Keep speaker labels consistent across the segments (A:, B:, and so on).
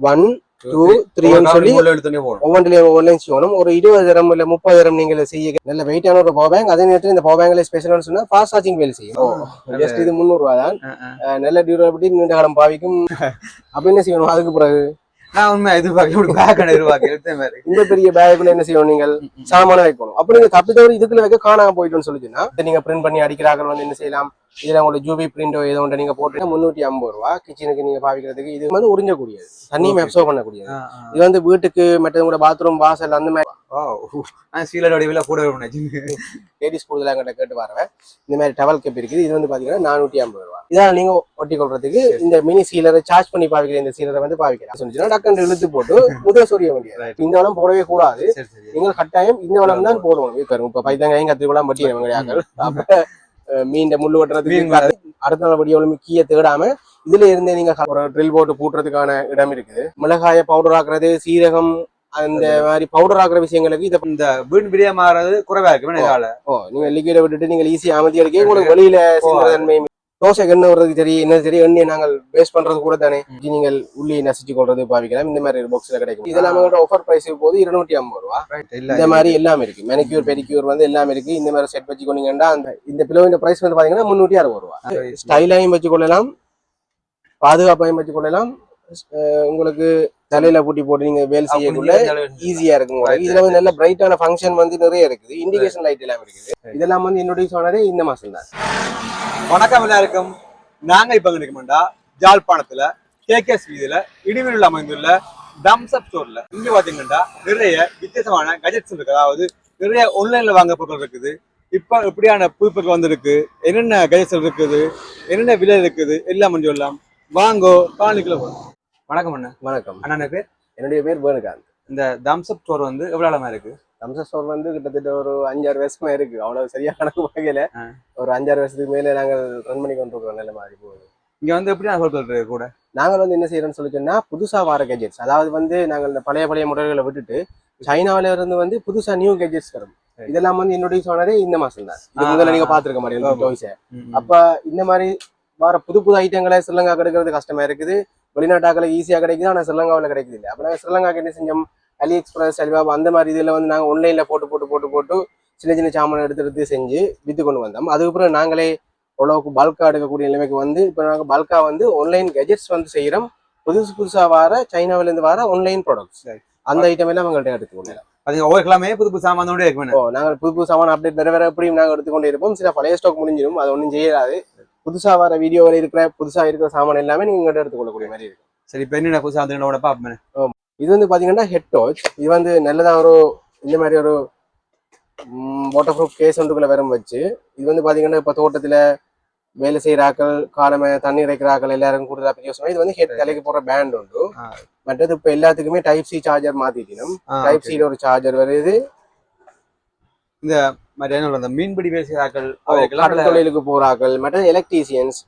A: One two த்ரீன்னு சொல்லி ஒவ்வொன்றிலையும் ஒவ்வொன்றையும் செய்யணும். ஒரு இருபதாயிரம் இல்ல முப்பதாயிரம் நீங்கள் செய்ய நல்ல வெயிட்டான ஒரு பவர் பேங்க் அதே நேரத்தில் இந்த பவர் பேங்க்ல ஸ்பெஷல்னு சொன்னா ஃபாஸ்ட் சார்ஜிங் வேலை செய்யும். ஜஸ்ட் இது முந்நூறு ரூபா தான் நல்ல டியூரபிலிட்டி நீண்ட காலம் பாவிக்கும். அப்ப என்ன செய்யணும்? அதுக்கு பிறகு?
B: நான் உண்மை. எதிர்பார்க்க பேக் எதிர்பார்க்க
A: இந்த பெரிய பேக்குள்ள என்ன செய்யணும் நீங்கள்? சாமான வைக்கணும். அப்ப நீங்க தப்பி தவறி இதுக்குள்ள வைக்க காணாம போயிட்டோம்னு சொல்லிச்சுன்னா நீங்க பிரிண்ட் பண்ணி அடிக்கிறார்கள் வந்து என்ன செய்யலாம்? இதுல உங்களுக்கு ஜூபி பிரிண்டோ ஏதோ ஒன்று நீங்க போட்டு முன்னூத்தி ஐம்பது ரூபா. கிச்சனுக்கு நீங்க பாவிக்கிறதுக்கு இது வந்து உறிஞ்சக்கூடியது. தண்ணியும் அப்சர்வ் பண்ணக்கூடியது. இது வந்து வீட்டுக்கு மற்றது கூட பாத்ரூம் வாசல் அந்த மாதிரி.
B: சீலர் வடிவில் கூட
A: லேடிஸ் கூடுதலாக எங்கிட்ட கேட்டு வரவேன் இந்த மாதிரி டவல் கேப் இருக்குது. இது வந்து பாத்தீங்கன்னா நானூத்தி ஐம்பது ரூபா. இதால நீங்க ஒட்டி கொள்றதுக்கு இந்த மினி சீலரை சார்ஜ் பண்ணி பாவிக்கிற இந்த சீலரை வந்து பாவிக்கலாம். சொன்னா டக்குன்னு இழுத்து போட்டு முதல் சொரிய முடியாது இந்த வளம் போடவே கூடாது. நீங்கள் கட்டாயம் இந்த வளம் தான் போடணும் இப்ப இப்ப பைத்தங்காயும் கத்திரிக்கலாம் பட்டி அஹ், மீன் முள்ளு வெட்டுறதுக்கு அடுத்த நாள் வடிவம் கீயை தேடாம இதுல இருந்தே நீங்க ஒரு ட்ரில் போட்டு பூட்டுறதுக்கான இடம் இருக்குது. மிளகாய பவுடர் ஆக்குறது சீரகம் அந்த மாதிரி பவுடர் ஆக்குற விஷயங்களுக்கு இதை
B: இந்த வீண் பிரியா மாறது குறைவா இருக்கு
A: ஓ நீங்க லிக்விட விட்டுட்டு நீங்க ஈஸியா அமைதி அடிக்க உங்களுக்கு வெளியில தன்மை தோசை எண்ணெய் வர்றதுக்கு சரி என்ன சரி எண்ணெய் நாங்கள் வேஸ்ட் பண்றது கூட தானே. இது நீங்கள் உள்ளி நசிச்சு கொள்றது பாவிக்கலாம். இந்த மாதிரி பாக்ஸ்ல கிடைக்கும். இதெல்லாம் நம்மகிட்ட ஆஃபர் பிரைஸ் போது இருநூற்றி ஐம்பது ரூபா. இந்த மாதிரி எல்லாமே இருக்கு. மெனிக்யூர் பெரிக்யூர் வந்து எல்லாமே இருக்கு. இந்த மாதிரி செட் வச்சுக்கொண்டீங்கன்னா அந்த இந்த பிலோவின் பிரைஸ் வந்து பாத்தீங்கன்னா முன்னூற்றி அறுபது ரூபா. ஸ்டைலாயும் வச்சுக்கொள்ளலாம். பாதுகாப்பாயும் வச்சுக்கொள்ளலாம். அஹ் உங்களுக்கு தலையில பூட்டி போட்டு நீங்க வேலை செய்யக்குள்ள ஈஸியா இருக்கும். இதுல வந்து நல்ல பிரைட்டான ஃபங்க்ஷன் வந்து நிறைய இருக்குது. இண்டிகேஷன் லைட் எல்லாம் இருக்குது. இதெல்லாம் வந்து இன்ட்ரோடியூஸ் ஆனதே இந்த மாசம் தான்
B: வணக்கம் எல்லாருக்கும். நாங்க இப்ப இருக்கோம்டா ஜாழ்ப்பாணத்துல கேகேஎஸ் வீதியில இடிவில் அமைந்துள்ள தம்ஸ் அப் ஸ்டோர்ல இங்க பாத்தீங்கன்னா நிறைய வித்தியாசமான கஜெட்ஸ் இருக்கு. அதாவது நிறைய ஆன்லைன்ல வாங்க பொருட்கள் இருக்குது. இப்ப எப்படியான புதுப்பொருட்கள் வந்திருக்கு. என்னென்ன கஜெட்ஸ் இருக்குது? என்னென்ன விலை இருக்குது? எல்லாம் கொஞ்சம் எல்லாம் வாங்கோ காணிக்கல போறோம் வணக்கம் அண்ணா.
A: வணக்கம்.
B: அண்ணா பேர்?
A: என்னுடைய பேர் வேணுகாந்த்.
B: இந்த தம்ஸ் அப் ஸ்டோர் வந்து எவ்வளவு அளமா இருக்கு?
A: தம்ச ஸ்டோர் வந்து கிட்டத்தட்ட ஒரு அஞ்சாறு வருஷமா இருக்கு. அவ்வளவு சரியா கணக்கு வகையில
B: ஆ.
A: ஒரு அஞ்சாறு வருஷத்துக்கு மேல நாங்கள் ரன் பண்ணி கொண்டு இருக்கோம் நல்ல மாதிரி போகுது.
B: இங்க வந்து எப்படியான பொருட்கள் இருக்கு கூட?
A: நாங்கள் வந்து என்ன செய்யறோம்னு சொல்லி சொன்னா புதுசா வர கெஜெட்ஸ் அதாவது வந்து நாங்கள் இந்த பழைய பழைய முறைகளை விட்டுட்டு சைனாவில இருந்து வந்து புதுசா நியூ கெஜெட்ஸ் வரும். இதெல்லாம் வந்து இன்ட்ரோடியூஸ் ஆனதே இந்த மாசம் தான். முதல்ல நீங்க. பாத்துருக்க மாட்டீங்க. டாய்ஸை அப்ப இந்த மாதிரி வர புது புது ஐட்டங்களை ஸ்ரீலங்கா கிடைக்கிறது கஷ்டமா இருக்குது. வெளிநாட்டாக்களை ஈஸியா கிடைக்குது? ஆனா ஸ்ரீலங்காவில் கிடைக்குது இல்லை. அப்ப நாங்கள் ஸ்ரீலங்காக்கு என்ன செஞ்சோம்? அலி எக்ஸ்பிரஸ் அலிபாபா அந்த மாதிரி இதுல வந்து நாங்க ஆன்லைன்ல போட்டு போட்டு போட்டு போட்டு சின்ன சின்ன சாமான் எடுத்து எடுத்து செஞ்சு வித்து கொண்டு வந்தோம். அதுக்கப்புறம் நாங்களே ஓரளவுக்கு பல்கா எடுக்கக்கூடிய நிலைமைக்கு வந்து இப்போ நாங்கள் பல்கா வந்து ஆன்லைன் கெஜெட்ஸ் வந்து செய்யறோம். புதுசு புதுசா வர சைனாவில இருந்து வர ஆன்லைன் ப்ராடக்ட்ஸ். அந்த ஐட்டம் எல்லாம் அவங்கள்ட்ட எடுத்துக்கொள்ளலாம்
B: அது ஒவ்வொரு கிழமையே புது புது சாமானோட இருக்கு
A: ஓ நாங்கள் புது புது சாமான் அப்டேட் வேற வேற எப்படியும் நாங்கள் எடுத்துக்கொண்டே இருப்போம். சில பழைய ஸ்டாக் முடிஞ்சிடும். அது ஒன்றும் செய்யலாது புதுசா வர வீடியோவில் இருக்கிற புதுசா இருக்கிற சாமான் எல்லாமே நீங்க எங்கிட்ட எடுத்துக்கொள்ளக்கூடிய மாதிரி இருக்கும்.
B: சரி இப்ப என்னென்ன புதுசா வந்து பாப்பேன்
A: இது வந்து பாத்தீங்கன்னா ஹெட் டாச் இது வந்து நல்லதா ஒரு இந்த மாதிரி ஒரு வாட்டர் ப்ரூஃப் கேஸ் ஒன்றுக்குள்ள வரும் வச்சு இது வந்து பாத்தீங்கன்னா இப்ப தோட்டத்துல வேலை செய்யற ஆக்கள் காலமே தண்ணி இறைக்கிற ஆக்கள் எல்லாரும் கூடுதலா பிரயோசனம் இது வந்து ஹெட் தலைக்கு போற பேண்ட் உண்டு. மற்றது இப்ப எல்லாத்துக்குமே டைப் சி சார்ஜர் மாத்திட்டோம் டைப் சில ஒரு சார்ஜர் வருது.
B: மாதிரி அந்த மீன்பிடி செய்யறாக்கள்
A: கடல் தொழிலுக்கு போறாக்கள் மற்றது எலக்ட்ரீசியன்ஸ்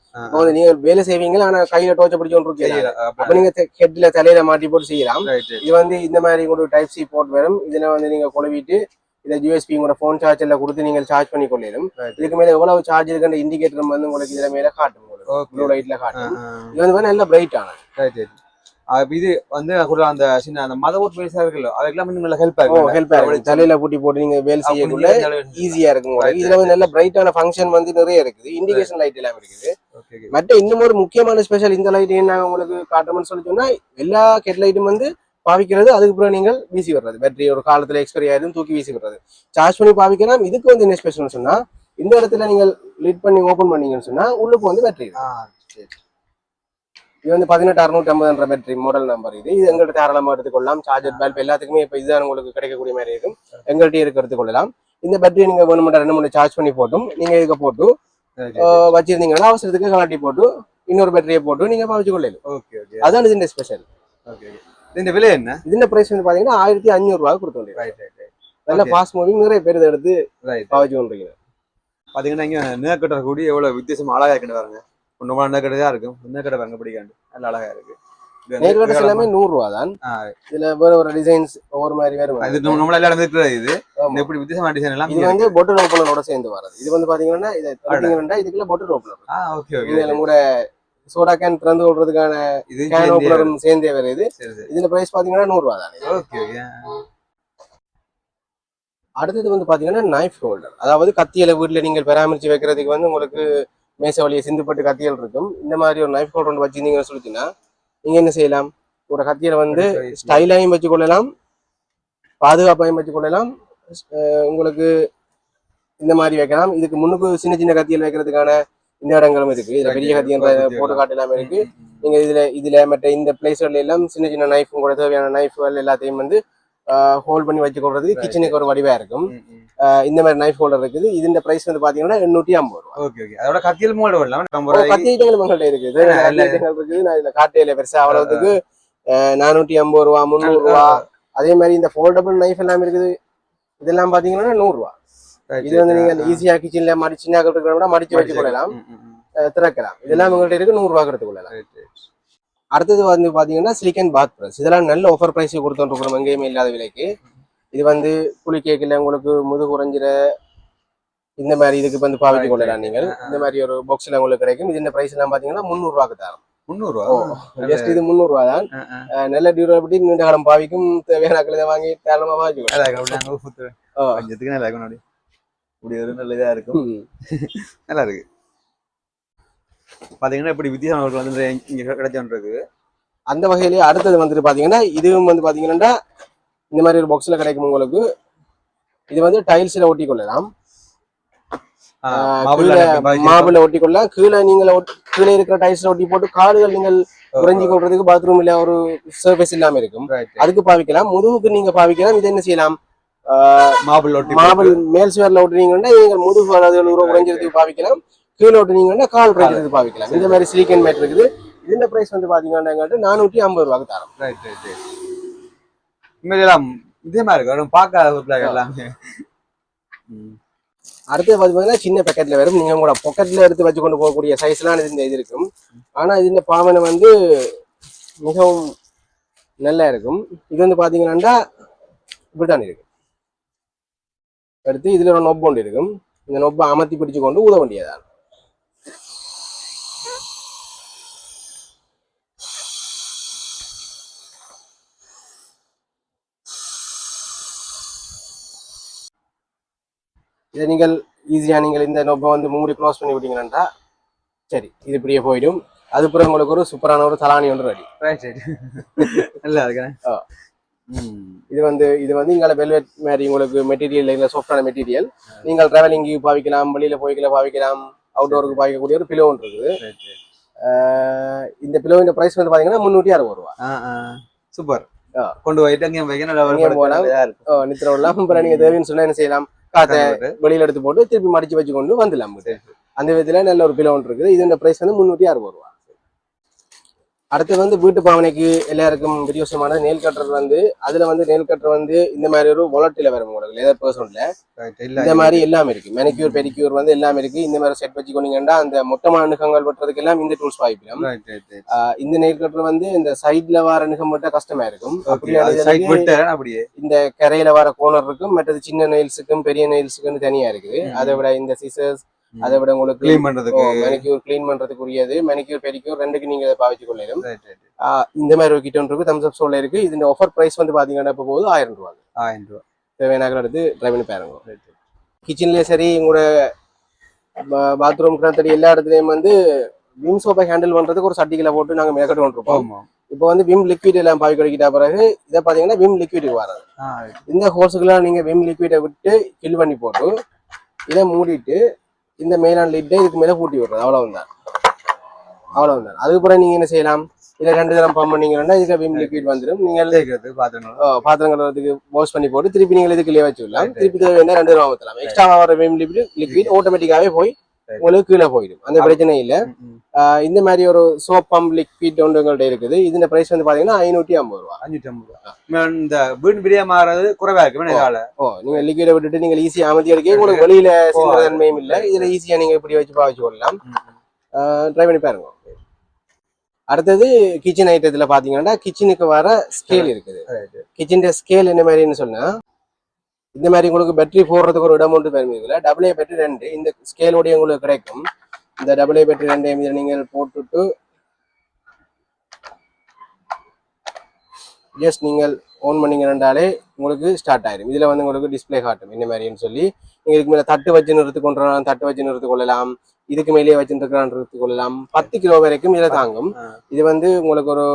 A: நீங்க வேலை செய்வீங்க ஆனா கையில டோச்ச பிடிச்சு கொண்டு இருக்கீங்க அப்ப நீங்க ஹெட்ல தலையில மாட்டி போட்டு செய்யலாம். இது வந்து இந்த மாதிரி ஒரு டைப் சி போர்ட் வரும். இதுல வந்து நீங்க கொழுவிட்டு இதை யூஎஸ்பி உங்களோட ஃபோன் சார்ஜர்ல கொடுத்து நீங்கள் சார்ஜ் பண்ணி கொள்ளலாம் இதுக்கு மேல எவ்வளவு சார்ஜ் இருக்குன்ற இண்டிகேட்டர் வந்து உங்களுக்கு இதுல மேல காட்டும். ப்ளூ லைட்ல காட்டும். இது வந்து நல்ல பிரைட் ஆன.
B: இது வந்து அந்த சின்ன அந்த மத ஓட்டு வேலை இருக்குல்ல அதுக்கெல்லாம் நல்ல ஹெல்ப் ஆகும்
A: ஹெல்ப் ஆகும் தலையில பூட்டி போட்டு நீங்க வேலை செய்யக்குள்ள ஈஸியா இருக்கும் இதுல வந்து நல்ல பிரைட்டான ஃபங்க்ஷன் வந்து நிறைய இருக்குது. இண்டிகேஷன் லைட் எல்லாம் இருக்குது. மற்ற இன்னும் ஒரு முக்கியமான ஸ்பெஷல் இந்த லைட் என்ன உங்களுக்கு காட்டுறோம்னு சொல்லி சொன்னா எல்லா கெட் லைட்டும் வந்து பாவிக்கிறது அதுக்கப்புறம் நீங்கள் வீசி வர்றது பேட்டரி ஒரு காலத்துல எக்ஸ்பைரி ஆயிடும் தூக்கி வீசி வர்றது சார்ஜ் பண்ணி பாவிக்கலாம். இதுக்கு வந்து என்ன ஸ்பெஷல்னு சொன்னா இந்த இடத்துல நீங்கள் லிட் பண்ணி ஓபன் பண்ணீங்கன்னு சொன்னா உள்ளுக்கு வந்து பேட்டரி இது வந்து பதினெட்டு அறுநூற்றி ஐம்பதுன்ற பேட்டரி மாடல் நம்பர் இது. இது எங்கள்கிட்ட தாராளமாக எடுத்துக்கொள்ளலாம். சார்ஜர் பல்ப் எல்லாத்துக்குமே இப்போ இதுதான் உங்களுக்கு கிடைக்கக்கூடிய மாதிரி இருக்கும். எங்கள்கிட்ட இருக்க எடுத்துக்கொள்ளலாம். இந்த பேட்டரி நீங்க வேணுமெண்டா ரெண்டு மூணு சார்ஜ் பண்ணி போட்டும். நீங்க இதுக்கு போட்டு வச்சிருந்தீங்கன்னா அவசரத்துக்கு கலாட்டி போட்டு இன்னொரு பேட்டரியை போட்டு நீங்க பாவிச்சு கொள்ளலாம்
B: ஓகே ஓகே
A: அதான் இதுன்ற ஸ்பெஷல்
B: ஓகே இந்த விலை என்ன?
A: இதுன்ற பிரைஸ் வந்து பாத்தீங்கன்னா ஆயிரத்தி அஞ்சூறு ரூபாய் கொடுத்தோம்
B: ரைட் ரைட்
A: நல்ல. ஃபாஸ்ட் மூவிங் நிறைய பேர் எடுத்து பாவிச்சு கொண்டிருக்கீங்க
B: பாத்தீங்கன்னா இங்க நேக்கட்டை கூடி எவ்வளவு வித்தியாசமா அழகா இருக்கு பாருங்க. ரொம்ப நேக்கட்டா இருக்கும். நேக்கட்டை பாருங்க பிடிக்காண்டு நல்ல அழகா இருக்கு. இது
A: நேர்கடை எல்லாமே நூறு ரூபா தான். இதுல வேற ஒரு டிசைன்ஸ் ஒவ்வொரு மாதிரி வேற
B: இது நம்ம நம்மள எல்லாரும் இருக்கிறது இது. எப்படி வித்தியாசமான டிசைன் எல்லாம்
A: இது வந்து பொட்டல் ஓப்பனரோட சேர்ந்து வராது. இது வந்து பாத்தீங்கன்னா இதை பார்த்தீங்கன்னா இதுக்குள்ள பொட்டல் ஓப்பனர்
B: ஆ ஓகே ஓகே
A: இதுல கூட சோடா கேன் திறந்து கொள்றதுக்கான
B: இது
A: கேன் ஓப்பனரும் சேர்ந்தே
B: சரி சரி.
A: இதுல பிரைஸ் பாத்தீங்கன்னா நூறு ரூபா தானே
B: ஓகே ஓகே
A: அடுத்தது வந்து பாத்தீங்கன்னா நைஃப் ஹோல்டர் அதாவது கத்தியில வீட்டுல நீங்கள் பராமரிச்சு வைக்கிறதுக்கு வந்து உங்களுக்கு மேச வழியை சிந்துப்பட்டு கத்தியல் இருக்கும். இந்த மாதிரி ஒரு நைஃப் ஹோல்டர் ஒன்று வச்சிருந்தீங்கன்னு சொல்லிட்டீங்கன்னா நீங்க என்ன செய்யலாம்? ஒரு கத்தியில வந்து ஸ்டைலாயும் வச்சு கொள்ளலாம். பாதுகாப்பாயும் வச்சு கொள்ளலாம். உங்களுக்கு இந்த மாதிரி வைக்கலாம். இதுக்கு முன்னுக்கு சின்ன சின்ன கத்தியல் வைக்கிறதுக்கான இந்த இடங்களும் இருக்கு. இதுல பெரிய கத்தியன்ற போட்டு காட்டலாம் இருக்கு. நீங்க இதுல இதுல மற்ற இந்த பிளேஸ்ல எல்லாம் சின்ன சின்ன நைஃப் கூட தேவையான நைஃப்கள் எல்லாத்தையும் வந்து ஹோல்ட் பண்ணி வச்சுக்கொள்றதுக்கு கிச்சனுக்கு ஒரு வடிவா இருக்கும். இந்த மாதிரி நைஃப் ஹோல்டர் இருக்குது. இதுன்ற பிரைஸ் வந்து பாத்தீங்கன்னா எண்ணூற்றி ஐம்பது ரூபா.
B: ஓகே ஓகே அதோட கத்தியல் மூட வரலாம்? நம்ம
A: ஒரு கத்தி ஐட்டங்கள் உங்கள்ட்ட இருக்குது. இருக்குது. நான் இதுல காட்டையில பெருசா. அவ்வளவுக்கு நானூற்றி ஐம்பது ரூபா முந்நூறு ரூபா. அதே மாதிரி இந்த ஃபோல்டபுள் நைஃப் எல்லாம் இருக்குது. இதெல்லாம் பாத்தீங்கன்னா நூறு ரூபா. இது வந்து நீங்க ஈஸியா கிச்சன்ல மடி சின்ன இருக்கிற மடிச்சு வச்சு கொள்ளலாம் திறக்கலாம். இதெல்லாம் உங்கள்ட்ட இருக்கு நூறு ரூபா கொள்ளலாம். அடுத்தது வந்து பாத்தீங்கன்னா சிலிக்கன் பாத் ப்ரஷ் இதெல்லாம் நல்ல ஆஃபர் பிரைஸ் கொடுத்துருக்குறோம் எங்கேயுமே இல்லாத விலைக்கு. இது வந்து புளி கேக்கில் உங்களுக்கு முதுகு குறைஞ்சிற இந்த மாதிரி இதுக்கு வந்து பாவிச்சு கொள்ளலாம் நீங்கள். இந்த மாதிரி ஒரு பாக்ஸ்ல உங்களுக்கு கிடைக்கும். இது இந்த பிரைஸ் எல்லாம் பாத்தீங்கன்னா முந்நூறு ரூபாய்க்கு தரும்
B: முந்நூறு
A: ஜஸ்ட் இது முந்நூறு ரூபா தான் நல்ல டியூரபிலிட்டி நீண்ட காலம் பாவிக்கும் தேவையான இதை வாங்கி தாராளமா பாவிச்சுக்கலாம் ஓ.
B: பஞ்சத்துக்கு நல்லா இருக்கும். நல்லா இருக்கு. பாத்தீங்கன்னா இப்படி வித்தியாசம் அவருக்கு வந்து இங்க கிடைச்சோன்றது
A: அந்த வகையிலேயே அடுத்தது வந்துட்டு பாத்தீங்கன்னா இதுவும் வந்து பாத்தீங்கன்னா இந்த மாதிரி ஒரு பாக்ஸ்ல கிடைக்கும் உங்களுக்கு. இது வந்து டைல்ஸ்ல ஒட்டி கொள்ளலாம் மாபிள ஒட்டி கொள்ளலாம் கீழே நீங்கள் கீழே இருக்கிற டைல்ஸ்ல ஒட்டி போட்டு காடுகள் நீங்கள் உறைஞ்சி கொள்றதுக்கு பாத்ரூம் இல்ல ஒரு சர்ஃபேஸ் இல்லாம இருக்கும். அதுக்கு பாவிக்கலாம். முதுகுக்கு நீங்க பாவிக்கலாம். இது என்ன செய்யலாம்?
B: மாபிள் ஒட்டி
A: மாபிள் மேல் சுவர்ல ஒட்டுனீங்கன்னா நீங்கள் முதுகு வலது உறைஞ்சிறதுக்கு பாவிக்கலாம். கீழே ஒட்டுனீங்கன்னா கால் உறைஞ்சிறதுக்கு பாவிக்கலாம். இந்த மாதிரி சிலிக்கன் மேட் இருக்குது. இந்த பிரைஸ் வந்து பாத்தீங்கன்னா நானூற்றி ஐம்பது ரூபாய்க்கு தரோம்.
B: ரைட் ரைட் ரைட் இனிமேலாம் இதே மாதிரி இருக்கு. வரும். பார்க்காத எல்லாமே.
A: அடுத்து பாத்தீங்கன்னா சின்ன பேக்கெட்ல வரும். நீங்க உங்களோட பாக்கெட்ல எடுத்து வச்சு கொண்டு போகக்கூடிய சைஸ்லாம் இந்த இது இருக்கும். ஆனா இந்த பாவனை வந்து மிகவும் நல்லா இருக்கும். இது வந்து பாத்தீங்கன்னா இப்படித்தான் இருக்கு. அடுத்து இதுல ஒரு நொப்பு ஒன்று இருக்கும். இந்த நொப்பை அமர்த்தி பிடிச்சு கொண்டு ஊத வேண்டியதான் இதை நீங்கள் ஈஸியா நீங்கள் இந்த நொப்பை வந்து மூடி க்ளோஸ் பண்ணி விட்டீங்கன்னா சரி இது இப்படியே போயிடும். அதுக்கப்புறம் உங்களுக்கு ஒரு சூப்பரான ஒரு தலானி ஒன்று ரெடி
B: ரைட் ரைட் நல்லா இருக்கேன்.
A: இது வந்து இது வந்து இங்கால வெல்வெட் மாதிரி உங்களுக்கு மெட்டீரியல் இல்லை சாஃப்டான மெட்டீரியல் நீங்கள் டிராவலிங்கு பாவிக்கலாம் வெளியில போய்க்கல பாவிக்கலாம் அவுட்டோருக்கு பாவிக்கக்கூடிய ஒரு பிலோ ஒன்று இருக்குது. இந்த பிலோவின் பிரைஸ் வந்து பாத்தீங்கன்னா முந்நூற்றி அறுபது ரூபா.
B: சூப்பர். கொண்டு போயிட்டு அங்கேயும் வைக்க நல்லா
A: அங்கேயும் போகலாம்.
B: இருக்கும்.
A: ஓ, நித்திர விடலாம். அப்புறம் நீங்க தேவைன்னு சொன்னா என்ன செய்யலாம்? காத்தை வெளியில எடுத்து போட்டு திருப்பி மடிச்சு வச்சு கொண்டு வந்துடலாம் அந்த விதத்துல நல்ல ஒரு பிலோ ஒன்று இருக்குது. இது இந்த பிரைஸ் வந்து முந்நூற்றி அறுபது ரூபா. அடுத்து வந்து வீட்டு பாவனைக்கு எல்லாருக்கும் விரியோசமான நெல் கட்டர் வந்து அதுல வந்து நெல் கட்டர் வந்து இந்த மாதிரி ஒரு வொலட்டில வரும் உங்களுக்கு
B: ரைட் இல்ல
A: இந்த மாதிரி எல்லாம் இருக்கு. மெனிக்யூர் பெடிக்யூர் வந்து எல்லாம் இருக்கு. இந்த மாதிரி செட் வச்சு கொண்டீங்கன்னா அந்த மொத்தமான நுகங்கள் வெட்டுறதுக்கு எல்லாம் இந்த டூல்ஸ் ஆஹ் இந்த நெல் கட்டர் வந்து இந்த சைட்ல வர நுகம் மட்டும் கஷ்டமா இருக்கும்.
B: அப்படியே.
A: இந்த கரையில வர கோனர் இருக்கும் மற்றது சின்ன நெயில்ஸுக்கும் பெரிய நெயில்ஸுக்கும் தனியா இருக்குது. அதை விட இந்த சிசர்ஸ் அதை விட உங்களுக்கு
B: க்ளீன் பண்றதுக்கு.
A: மெனிக்யூர் க்ளீன் பண்றதுக்குரியது மெனிக்யூர் பெடிக்யூர் ரெண்டுக்கு நீங்க இதை பாவிச்சு கொள்ளலாம்
B: ரைட் ரைட்
A: ஆஹ் இந்த மாதிரி ஒரு கிட்ட இருக்கு. தம்ஸ் அப் சோல்ல இருக்கு. இது ஆஃபர் பிரைஸ் வந்து பாத்தீங்கன்னா இப்போ போகுது ஆயிரம் ரூபாய்.
B: ஆயிரம் ரூபா
A: தேவையான எடுத்து ட்ரை பண்ணி பாருங்க. கிச்சன்லயே சரி உங்களோட பாத்ரூம் கிணத்தடி எல்லா இடத்துலயும் வந்து விம் சோப்பை ஹேண்டில் பண்றதுக்கு ஒரு சட்டிகளை போட்டு நாங்க மேக்கட் கொண்டிருப்போம் இப்போ வந்து விம் லிக்விட் எல்லாம் பாவி கடிக்கிட்ட பிறகு இதை பாத்தீங்கன்னா விம் லிக்விடுக்கு வராது. இந்த ஹோர்ஸுக்கெல்லாம் நீங்க விம் லிக்விடை விட்டு ஃபில் பண்ணி போட்டு இதை மூடிட்டு இந்த மேலான லிட்டை இதுக்கு மேல பூட்டி விடுறது. அவ்வளவுதான். அவ்வளவுதான். அதுக்கப்புறம் நீங்க என்ன செய்யலாம்? இதை ரெண்டு தரம் பம்ப் பண்ணீங்கன்னா இதுக்கு விம் லிக்விட் வந்துடும். நீங்க
B: தேய்க்கிறது
A: ஆஹ் பாத்திரம் கழுவுறதுக்கு வாஷ் பண்ணி போட்டு திருப்பி நீங்கள் இதுக்குள்ளே வச்சு விடலாம் திருப்பி தேவையான ரெண்டு ரூபா ஊற்றலாம் எக்ஸ்ட்ரா வர விம் லிக்விட் லிக்விட் ஆட்டோமேட்டிக்காவே போய். உங்களுக்கு கீழே போயிடும். அந்த பிரச்சனை இல்லை. இந்த மாதிரி ஒரு சோப் பம்ப் லிக்விட் ஒன்று இருக்குது. இந்த பிரைஸ் வந்து பாத்தீங்கன்னா ஐநூற்றி ஐம்பது ரூபா.
B: அஞ்சூற்றி ஐம்பது ரூபா. இந்த வீடு பிரியா மாறது குறைவா இருக்கு இதால
A: ஓ நீங்க லிக்விடை விட்டுட்டு நீங்க ஈஸியா அமைதி அடிக்க உங்களுக்கு வெளியில சிந்துற தன்மையும் இல்லை. இதுல ஈஸியா நீங்க இப்படி வச்சு பாவிச்சு கொள்ளலாம் ட்ரை பண்ணி பாருங்க. அடுத்தது கிச்சன் ஐட்டத்துல பாத்தீங்கன்னா கிச்சனுக்கு வர ஸ்கேல் இருக்குது. கிச்சன் ஸ்கேல் என்ன மாதிரின்னு சொன்னா இந்த மாதிரி உங்களுக்கு பெட்ரி போடுறதுக்கு ஒரு இடம் ஒன்று பெருமிதில்லை டபுள் ஏ பெட்ரி ரெண்டு. இந்த ஸ்கேலோடைய உங்களுக்கு கிடைக்கும். இந்த டபுள் ஏ பெட்ரி ரெண்டு இதை நீங்கள் போட்டுட்டு ஜஸ்ட் நீங்கள் ஓன் பண்ணிங்கன்னாலே உங்களுக்கு ஸ்டார்ட் ஆயிடும் இதில் வந்து உங்களுக்கு டிஸ்பிளே காட்டும். இந்த மாதிரின்னு சொல்லி நீங்கள் இதுக்கு மேலே தட்டு வச்சு நிறுத்து கொண்டுலாம் தட்டு வச்சு நிறுத்து கொள்ளலாம் இதுக்கு மேலேயே வச்சு நிறுத்து கொள்ளலாம். பத்து கிலோ வரைக்கும் இதில் தாங்கும். இது வந்து உங்களுக்கு ஒரு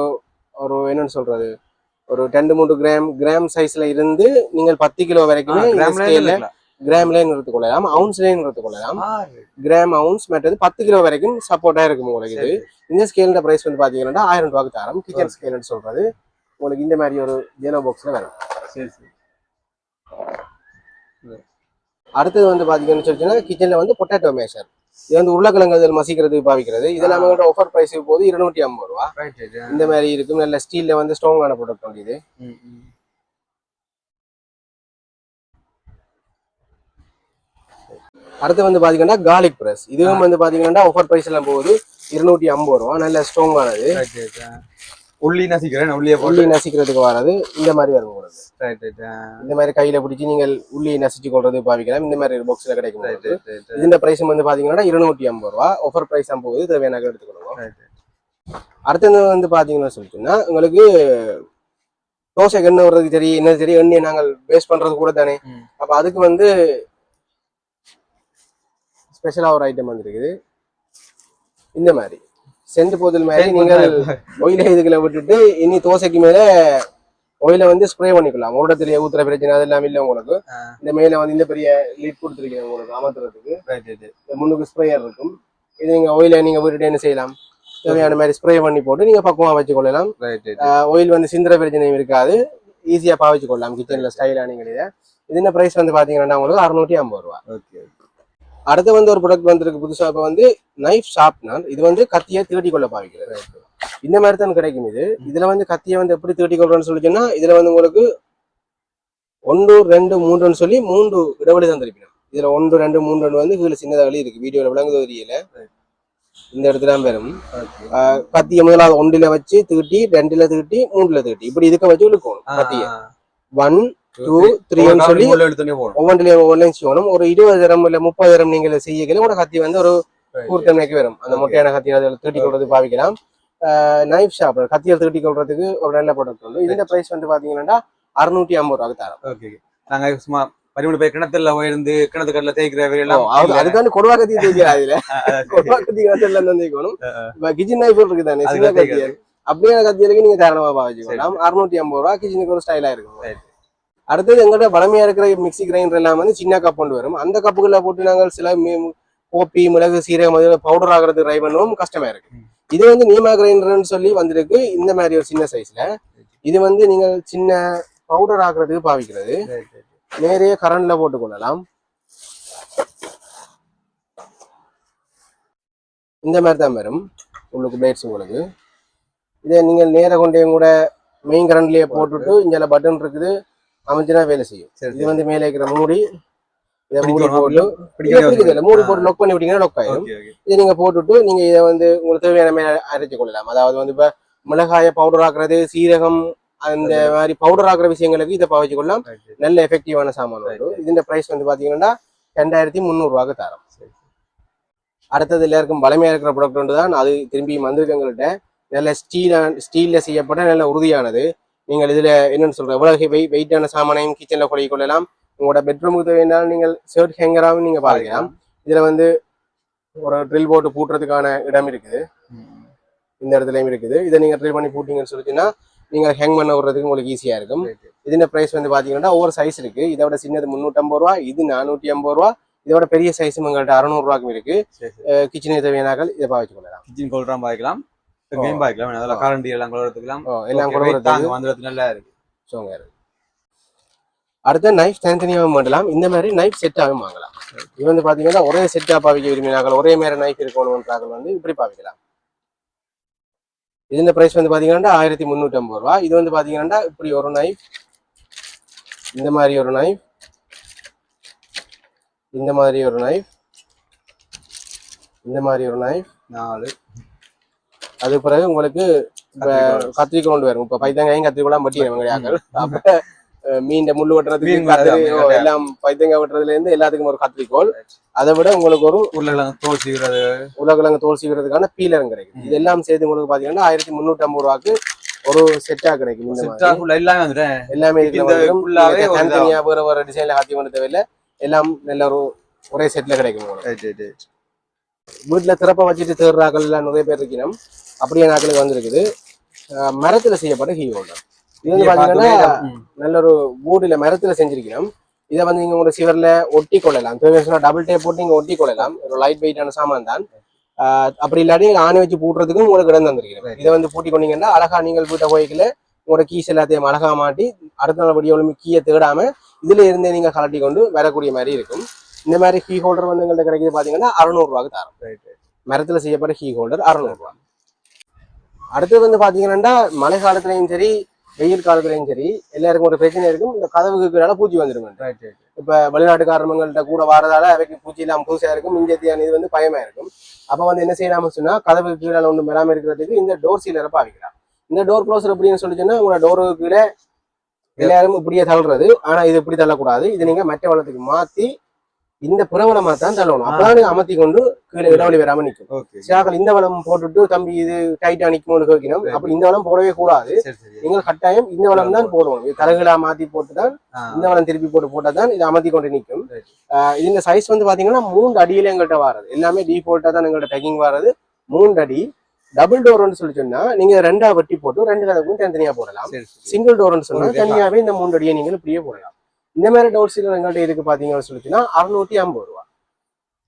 A: ஒரு என்னன்னு சொல்றது? ஒரு ரெண்டு மூணு கிராம் கிராம் சைஸ்ல இருந்து நீங்கள் பத்து கிலோ வரைக்குமே. கிராம்லயே நிறுத்து கொள்ளலாம் அவுன்ஸ்லயே நிறுத்து கொள்ளலாம். கிராம் அவுன்ஸ் மற்றது பத்து கிலோ வரைக்கும் சப்போர்ட்டா இருக்கும் உங்களுக்கு இது. இந்த ஸ்கேலோட பிரைஸ் வந்து பாத்தீங்கன்னா ஆயிரம் ரூபாய்க்கு தரம். கிச்சன் ஸ்கேல்னு சொல்றது. உங்களுக்கு இந்த மாதிரி ஒரு ஜேனோ பாக்ஸ்ல வரும். அடுத்தது வந்து பாத்தீங்கன்னு சொல்லிச்சுன்னா கிச்சன்ல வந்து பொட்டேட்டோ மேஷர் இது வந்து உருளைக்கிழங்கு அதில் மசிக்கிறதுக்கு பாவிக்கிறது இதெல்லாம் நம்மளோட ஆஃபர் பிரைஸ் போது இருநூற்றி ஐம்பது ரூபா. இந்த மாதிரி இருக்கும். நல்ல ஸ்டீல்ல வந்து ஸ்ட்ராங்கான ப்ராடக்ட் வந்து இது. அடுத்து வந்து பாத்தீங்கன்னா கார்லிக் பிரஸ் இதுவும் வந்து பாத்தீங்கன்னா ஆஃபர் பிரைஸ் எல்லாம் போகுது இருநூற்றி ஐம்பது ரூபா. நல்ல ஸ்ட்ராங்கானது
B: உள்ளி நசிக்கிறேன் உள்ளியை
A: உள்ளி நசிக்கிறதுக்கு வராது. இந்த மாதிரி வரும் உங்களுக்கு.
B: ரைட் ரைட்
A: இந்த மாதிரி கையில பிடிச்சி நீங்கள் உள்ளி நசிச்சு கொள்றது பாவிக்கலாம். இந்த மாதிரி பாக்ஸ்ல கிடைக்கும் இதுல பிரைஸ் வந்து பாத்தீங்கன்னா இருநூற்றி ஐம்பது ரூபா. ஆஃபர் பிரைஸ் போகுது தேவையான எடுத்துக்கணும் அடுத்தது வந்து பாத்தீங்கன்னா சொல்லிட்டுன்னா உங்களுக்கு தோசைக்கு எண்ணெய் வர்றதுக்கு சரி என்ன சரி எண்ணெயை நாங்கள் வேஸ்ட் பண்றது கூட தானே. அப்ப அதுக்கு வந்து ஸ்பெஷலா ஒரு ஐட்டம் வந்திருக்குது இந்த மாதிரி. செண்டு போதல் மாதிரி நீங்கள் ஒயில இதுக்குள்ள விட்டுட்டு இனி தோசைக்கு மேல ஒயில வந்து ஸ்ப்ரே பண்ணிக்கலாம். ஓடத்துல ஊத்துற பிரச்சனை அதெல்லாம் இல்லை உங்களுக்கு. இந்த மேல வந்து இந்த பெரிய லீட் கொடுத்துருக்கீங்க உங்களுக்கு அமர்த்துறதுக்கு. முன்னுக்கு ஸ்ப்ரேயர் இருக்கும். இது நீங்க ஒயில நீங்க விட்டுட்டு என்ன செய்யலாம்? தேவையான மாதிரி ஸ்ப்ரே பண்ணி போட்டு நீங்க பக்குவமா வச்சுக்கொள்ளலாம்.
B: ரைட் ரைட்
A: ஆயில் வந்து சிந்திர பிரச்சனையும் இருக்காது. ஈஸியா பாவிச்சு கொள்ளலாம் கிச்சன்ல ஸ்டைலா நீங்க இதை. இது என்ன பிரைஸ் வந்து பாத்தீங்கன்னா உங்களுக்கு அறுநூற்றி ஐம்பது ரூபா.
B: ஓகே
A: அடுத்து வந்து ஒரு ப்ராடக்ட் வந்திருக்கு புதுசா. இப்போ வந்து நைஃப் ஷார்ப்னர் இது வந்து கத்தியை தீட்டி கொள்ள பாவிக்கிறது இந்த மாதிரி தான் கிடைக்கும் இது. இதுல வந்து கத்தியை வந்து எப்படி தீட்டி கொள்றோம்னு சொல்லிச்சுன்னா இதுல வந்து உங்களுக்கு ஒன்று ரெண்டு மூன்றுன்னு சொல்லி மூன்று இடைவெளி தான் திருப்பிடும் இதுல ஒன்று ரெண்டு மூன்று வந்து இதுல சின்னதாக வழி இருக்கு வீடியோல விளங்குது தெரியல இந்த இடத்துல தான் வரும். கத்தியை முதலாவது ஒன்றுல வச்சு தீட்டி ரெண்டுல தீட்டி மூணுல தீட்டி இப்படி இதுக்க வச்சு இழுக்கணும் கத்தியை. ஒன் டூ த்ரீன்னு சொல்லி ஒவ்வொன்றிலையும் ஒவ்வொன்றையும் செய்யணும். ஒரு இருபது தரம் இல்ல முப்பது தரம் நீங்க செய்யக்கல கூட கத்தி வந்து ஒரு. கூர்த்தன்மைக்கு வரும். அந்த மொட்டையான கத்தி அதில் தீட்டி கொள்றது பாவிக்கலாம். நைஃப் ஷாப் கத்தியில் தீட்டி கொள்றதுக்கு ஒரு நல்ல ப்ராடக்ட் உண்டு. இதுல பிரைஸ் வந்து பாத்தீங்கன்னா அறுநூற்றி ஐம்பது ரூபாய்க்கு தரம்
B: ஓகே நாங்க சும்மா பதிமூணு பேர் கிணத்துல போயிருந்து கிணத்து கடல தேய்க்கிற எல்லாம்
A: அது- அதுக்காண்டி கொடுவா கத்தி தேய்க்கிறா
B: ஆ,
A: கொடுவா கத்தி கத்தில தான் தேய்க்கணும். கிச்சன் நைஃப் இருக்கு தானே சின்ன. கத்தியல் அப்படியே கத்தியலுக்கு நீங்க தாராளமா பாவிச்சுக்கலாம். அறுநூற்றி ஐம்பது ரூபா கிச்சனுக்கு ஒரு ஸ்டைலா இருக்கும். அடுத்தது எங்கள்ட்ட பழமையா இருக்கிற மிக்ஸி கிரைண்டர் எல்லாம் வந்து சின்ன கப் கொண்டு வரும். அந்த கப்புகளை போட்டு நாங்கள் சில கோப்பி மிளகு சீரகம் பவுடர் ஆகிறது ட்ரை பண்ணவும். கஷ்டமா இருக்கு. இது வந்து நீமா கிரைண்டர்னு சொல்லி வந்திருக்கு. இந்த மாதிரி ஒரு சின்ன சைஸ்ல இது வந்து நீங்கள் சின்ன பவுடர் ஆக்குறதுக்கு பாவிக்கிறது.
B: Right, right.
A: நேரே கரண்ட்ல போட்டு கொள்ளலாம். இந்த மாதிரி தான் வரும். உங்களுக்கு பிளேட்ஸ் உங்களுக்கு. இதை நீங்கள் நேர கொண்டே கூட மெயின் கரண்ட்லயே போட்டுட்டு இங்கே பட்டன் இருக்குது. அமைஞ்சுனா வேலை செய்யும். இது வந்து மேலே இருக்கிற மூடி இதை மூடி? போட்டு பிடிக்கிறது மூடி. போட்டு லொக் பண்ணி விட்டீங்கன்னா லொக் ஆயிடும். இதை நீங்க போட்டுட்டு நீங்க இதை வந்து உங்களுக்கு தேவையான மேல அரைச்சு கொள்ளலாம். அதாவது வந்து இப்ப மிளகாய பவுடர் ஆக்குறது சீரகம் அந்த மாதிரி பவுடர் ஆக்குற விஷயங்களுக்கு இதை பாவிச்சு கொள்ளலாம். நல்ல எஃபெக்டிவான சாமான் வரும் இதுஇந்த பிரைஸ் வந்து பாத்தீங்கன்னா ரெண்டாயிரத்தி முந்நூறு ரூபாய்க்கு தரம். அடுத்தது எல்லாருக்கும் பழமையா இருக்கிற ப்ராடக்ட் ஒன்று தான் அது திரும்பி வந்திருக்கு எங்கள்கிட்ட நல்ல ஸ்டீல் ஸ்டீல்ல செய்யப்பட்ட நல்ல உறுதியானது. நீங்கள் இதுல என்னன்னு சொல்ற எவ்வளவு வெயிட் வெயிட்டான சாமானையும் கிச்சன்ல கொலை கொள்ளலாம். உங்களோட பெட்ரூமுக்கு தேவையானாலும் நீங்கள் ஷர்ட் ஹேங்கராகவும் நீங்க பாவிக்கலாம் இதுல வந்து ஒரு ட்ரில் போட்டு பூட்டுறதுக்கான இடம் இருக்குது. இந்த இடத்துலயும் இருக்குது. இதை நீங்க ட்ரில் பண்ணி பூட்டிங்கன்னு சொல்லிச்சுன்னா நீங்க ஹேங் பண்ண விடுறதுக்கு உங்களுக்கு ஈஸியா இருக்கும். இதுல பிரைஸ் வந்து பாத்தீங்கன்னா ஒவ்வொரு சைஸ் இருக்கு. இதோட சின்னது முந்நூற்றம்பது ரூபா இது நானூற்றி ஐம்பது ரூபா இதோட பெரிய சைஸும் எங்கள்கிட்ட அறுநூறு ரூபாய்க்கும் இருக்கு. கிச்சனுக்கு தேவையானாக்கள் இதை பாவிச்சு கொள்ளலாம்.
B: கிச்சன் கொள்றான் பாய்க்கலாம். கேம் பாய்க்கலாம் அதெல்லாம் கரண்ட் எல்லாம் கொள்றதுக்கலாம்
A: ஓ, எல்லாம் கூட
B: weight
A: வரதுக்கு
B: தாங்க வந்துடுறது நல்லா இருக்கு
A: சோங்க இருக்கு. அடுத்த நைஃப் தனித்தனியாகவும் வாங்கலாம். இந்த மாதிரி நைஃப் செட்டாகவும் வாங்கலாம். இது வந்து பாத்தீங்கன்னா ஒரே செட்டா பாவிக்க விரும்பினார்கள். ஒரே மாதிரி நைஃப் இருக்கணும்ன்றார்கள் வந்து இப்படி பாவிக்கலாம். இதுல பிரைஸ் வந்து பாத்தீங்கன்னா ஆயிரத்தி முந்நூற்றி ஐம்பது ரூபா. இது வந்து பாத்தீங்கன்னா இப்படி ஒரு நைஃப் இந்த மாதிரி ஒரு நைஃப் இந்த மாதிரி ஒரு நைஃப் இந்த மாதிரி ஒரு நைஃப்
B: நாலு.
A: அது பிறகு உங்களுக்கு இப்ப.
B: கத்திரிக்கோல்
A: கொண்டு வரும். இப்ப பைத்தங்காயும் கத்திரிக்கோலாம் பட்டி வெங்காயாக்கள் அப்ப மீன் முள்ளு வெட்டுறதுக்கு எல்லாம் பைத்தங்காய் வெட்டுறதுல இருந்து எல்லாத்துக்கும் ஒரு கத்திரிக்கோல் அதை விட உங்களுக்கு ஒரு
B: உருளைக்கிழங்கு தோல் சீவுறது.
A: உலகிழங்கு தோல் சீவுறதுக்கான பீலரும் கிடைக்கும். இது எல்லாம் சேர்த்து உங்களுக்கு பாத்தீங்கன்னா ஆயிரத்தி முந்நூற்றி ஐம்பது ரூபாய்க்கு ஒரு செட்டா கிடைக்கும்
B: எல்லாமே வந்துட்டேன்
A: எல்லாமே தனித்தனியா வேற வேற டிசைன்ல ஹாத்தி பண்ண தேவையில்ல. எல்லாம் நல்ல ஒரு ஒரே செட்ல கிடைக்கும் உங்களுக்கு. வீட்டுல திறப்ப வச்சுட்டு தேடுறாக்கள் எல்லாம் நிறைய பேர் இருக்கணும். அப்படியே நாட்களுக்கு வந்திருக்குது. மரத்துல செய்யப்பட்ட ஹீ ஹோல்டர் இது வந்து பாத்தீங்கன்னா நல்ல ஒரு போர்டுல மரத்துல செஞ்சிருக்கணும். இதை வந்து நீங்க உங்க சிவர்ல ஒட்டி கொள்ளலாம். தேவையான டபுள் டேப் போட்டு நீங்க ஒட்டி கொள்ளலாம். ஒரு லைட் வெயிட்டான சாமான் தான். அப்படி இல்லாட்டி நீங்க ஆணி வச்சு பூட்டுறதுக்கும் உங்களுக்கு இடம் தந்திருக்கிறேன் இதை வந்து பூட்டி கொண்டீங்கன்னா அழகா நீங்கள் வீட்டை போய்க்கல உங்களோட கீஸ் எல்லாத்தையும் அழகா மாட்டி அடுத்த நாள் வடிவலும் கீயை தேடாம இதுல இருந்தே நீங்க கலட்டி கொண்டு வரக்கூடிய மாதிரி இருக்கும். இந்த மாதிரி கீ ஹோல்டர் வந்து எங்கள்கிட்ட கிடைக்குது பாத்தீங்கன்னா அறுநூறு ரூபாய்க்கு தரோம் மரத்துல செய்யப்பட்ட கீ ஹோல்டர் அறுநூறு ரூபாய் அடுத்தது வந்து பாத்தீங்கன்னா மழை காலத்துலயும் சரி வெயில் காலத்துலயும் சரி எல்லாருக்கும் ஒரு பிரச்சனை இருக்கும். இந்த கதவுக்கு பூச்சி வந்துருங்க இப்ப வெளிநாட்டுக்காரங்கள்ட்ட கூட வரதால அவைக்கு பூச்சி இல்லாம புதுசா இருக்கும். இஞ்சத்தியான இது வந்து பயமா இருக்கும். அப்ப வந்து என்ன செய்யலாம்னு சொன்னா கதவுக்கு கீழே ஒன்று வராம இருக்கிறதுக்கு இந்த டோர் சீலரை பாவிக்கலாம். இந்த டோர் க்ளோசர் எப்படின்னு சொல்லி சொன்னா உங்களோட டோருக்கு கீழே எல்லாரும் இப்படியே தள்ளுறது. ஆனா இது இப்படி தள்ளக்கூடாது. இது நீங்க மற்ற வளத்துக்கு மாத்தி இந்த புறவளமா தான் தள்ளணும். அப்பதான் நீங்க அமர்த்தி கொண்டு கீழே இடைவெளி வராம நிற்கும். சிலாக்கள் இந்த வளம் போட்டுட்டு தம்பி இது டைட்டா நிக்கும்னு கேட்கணும் அப்படி இந்த வளம் போடவே கூடாது. நீங்கள் கட்டாயம் இந்த வளம் தான் போடுவோம் இது தரகுலா மாத்தி போட்டு தான்
B: ஆ,
A: இந்த வளம் திருப்பி போட்டு போட்டா தான் இது அமர்த்தி கொண்டு நிற்கும். இந்த சைஸ் வந்து பாத்தீங்கன்னா மூன்று அடியில எங்கள்கிட்ட வராது. எல்லாமே டிஃபால்ட்டா தான் எங்கள்கிட்ட பேக்கிங் வராது. மூன்று அடி டபுள் டோர்னு சொல்லி சொன்னா நீங்க ரெண்டா வெட்டி போட்டு ரெண்டு கதவுக்கும் தனித்தனியா போடலாம். சிங்கிள் டோர்னு சொன்னா தனியாவே இந்த மூன்று அடியை நீங்கள் இப்படியே போடலாம். இந்த மாதிரி டோர் சீலர் எங்கள்கிட்ட இருக்கு பாத்தீங்கன்னு சொல்லிச்சுன்னா அறுநூத்தி ஐம்பது ரூபா.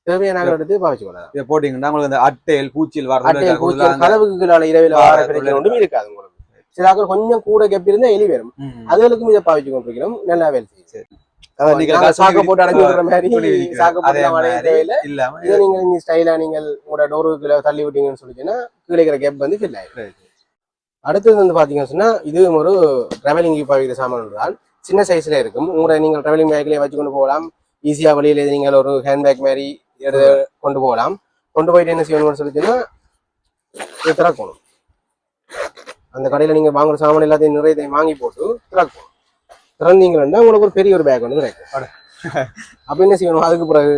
A: தேவையான நாங்கள் எடுத்து பாவிச்சு கொள்ளலாம்.
B: இதை போட்டீங்கன்னா உங்களுக்கு அந்த அட்டையல் பூச்சியில் வர
A: பூச்சி கதவுக்கு கீழால இரவில்
B: வார
A: பிரச்சனை ஒன்றும் இருக்காது உங்களுக்கு. சில ஆட்கள் கொஞ்சம் கூட கெப்பி இருந்தா எலி வரும். அதுகளுக்கும் இதை பாவிச்சு கொண்டிருக்கிறோம். நல்லா வேலை
B: காசு
A: சாக்க போட்டு அடைஞ்சு விடுற மாதிரி
B: துணி விரிக்கிறது.
A: சாக்க
B: அதே
A: போட்டு அடைய
B: மாதிரி
A: தேவையில்ல.
B: இல்லாம
A: இதை நீங்க நீங்க ஸ்டைலா நீங்கள் உங்களோட டோருக்குள்ள தள்ளி விட்டீங்கன்னு சொல்லிச்சுன்னா கீழே இருக்கிற கேப் வந்து ஃபில் ஆயிடும்.
B: Right.
A: அடுத்தது வந்து பாத்தீங்கன்னு சொன்னா இது ஒரு டிராவலிங் பாவிக்கிற சாமான் தான் சின்ன சைஸ்ல இருக்கும். உங்களோட நீங்கள் டிராவலிங் பேக்லயே வச்சு கொண்டு போகலாம். ஈஸியா வழியில நீங்கள் ஒரு ஹேண்ட் பேக் மாதிரி எடுத்து கொண்டு போகலாம். கொண்டு போயிட்டு என்ன செய்யணும்னு சொல்லிச்சுன்னா இது திறக்கணும் அந்த கடையில நீங்க வாங்குற சாமான் எல்லாத்தையும் நிறைய வாங்கி போட்டு திறக்கணும் திறந்தீங்கன்னா உங்களுக்கு ஒரு பெரிய ஒரு பேக் வந்து கிடைக்கும். அப்ப என்ன செய்யணும்? அதுக்கு பிறகு?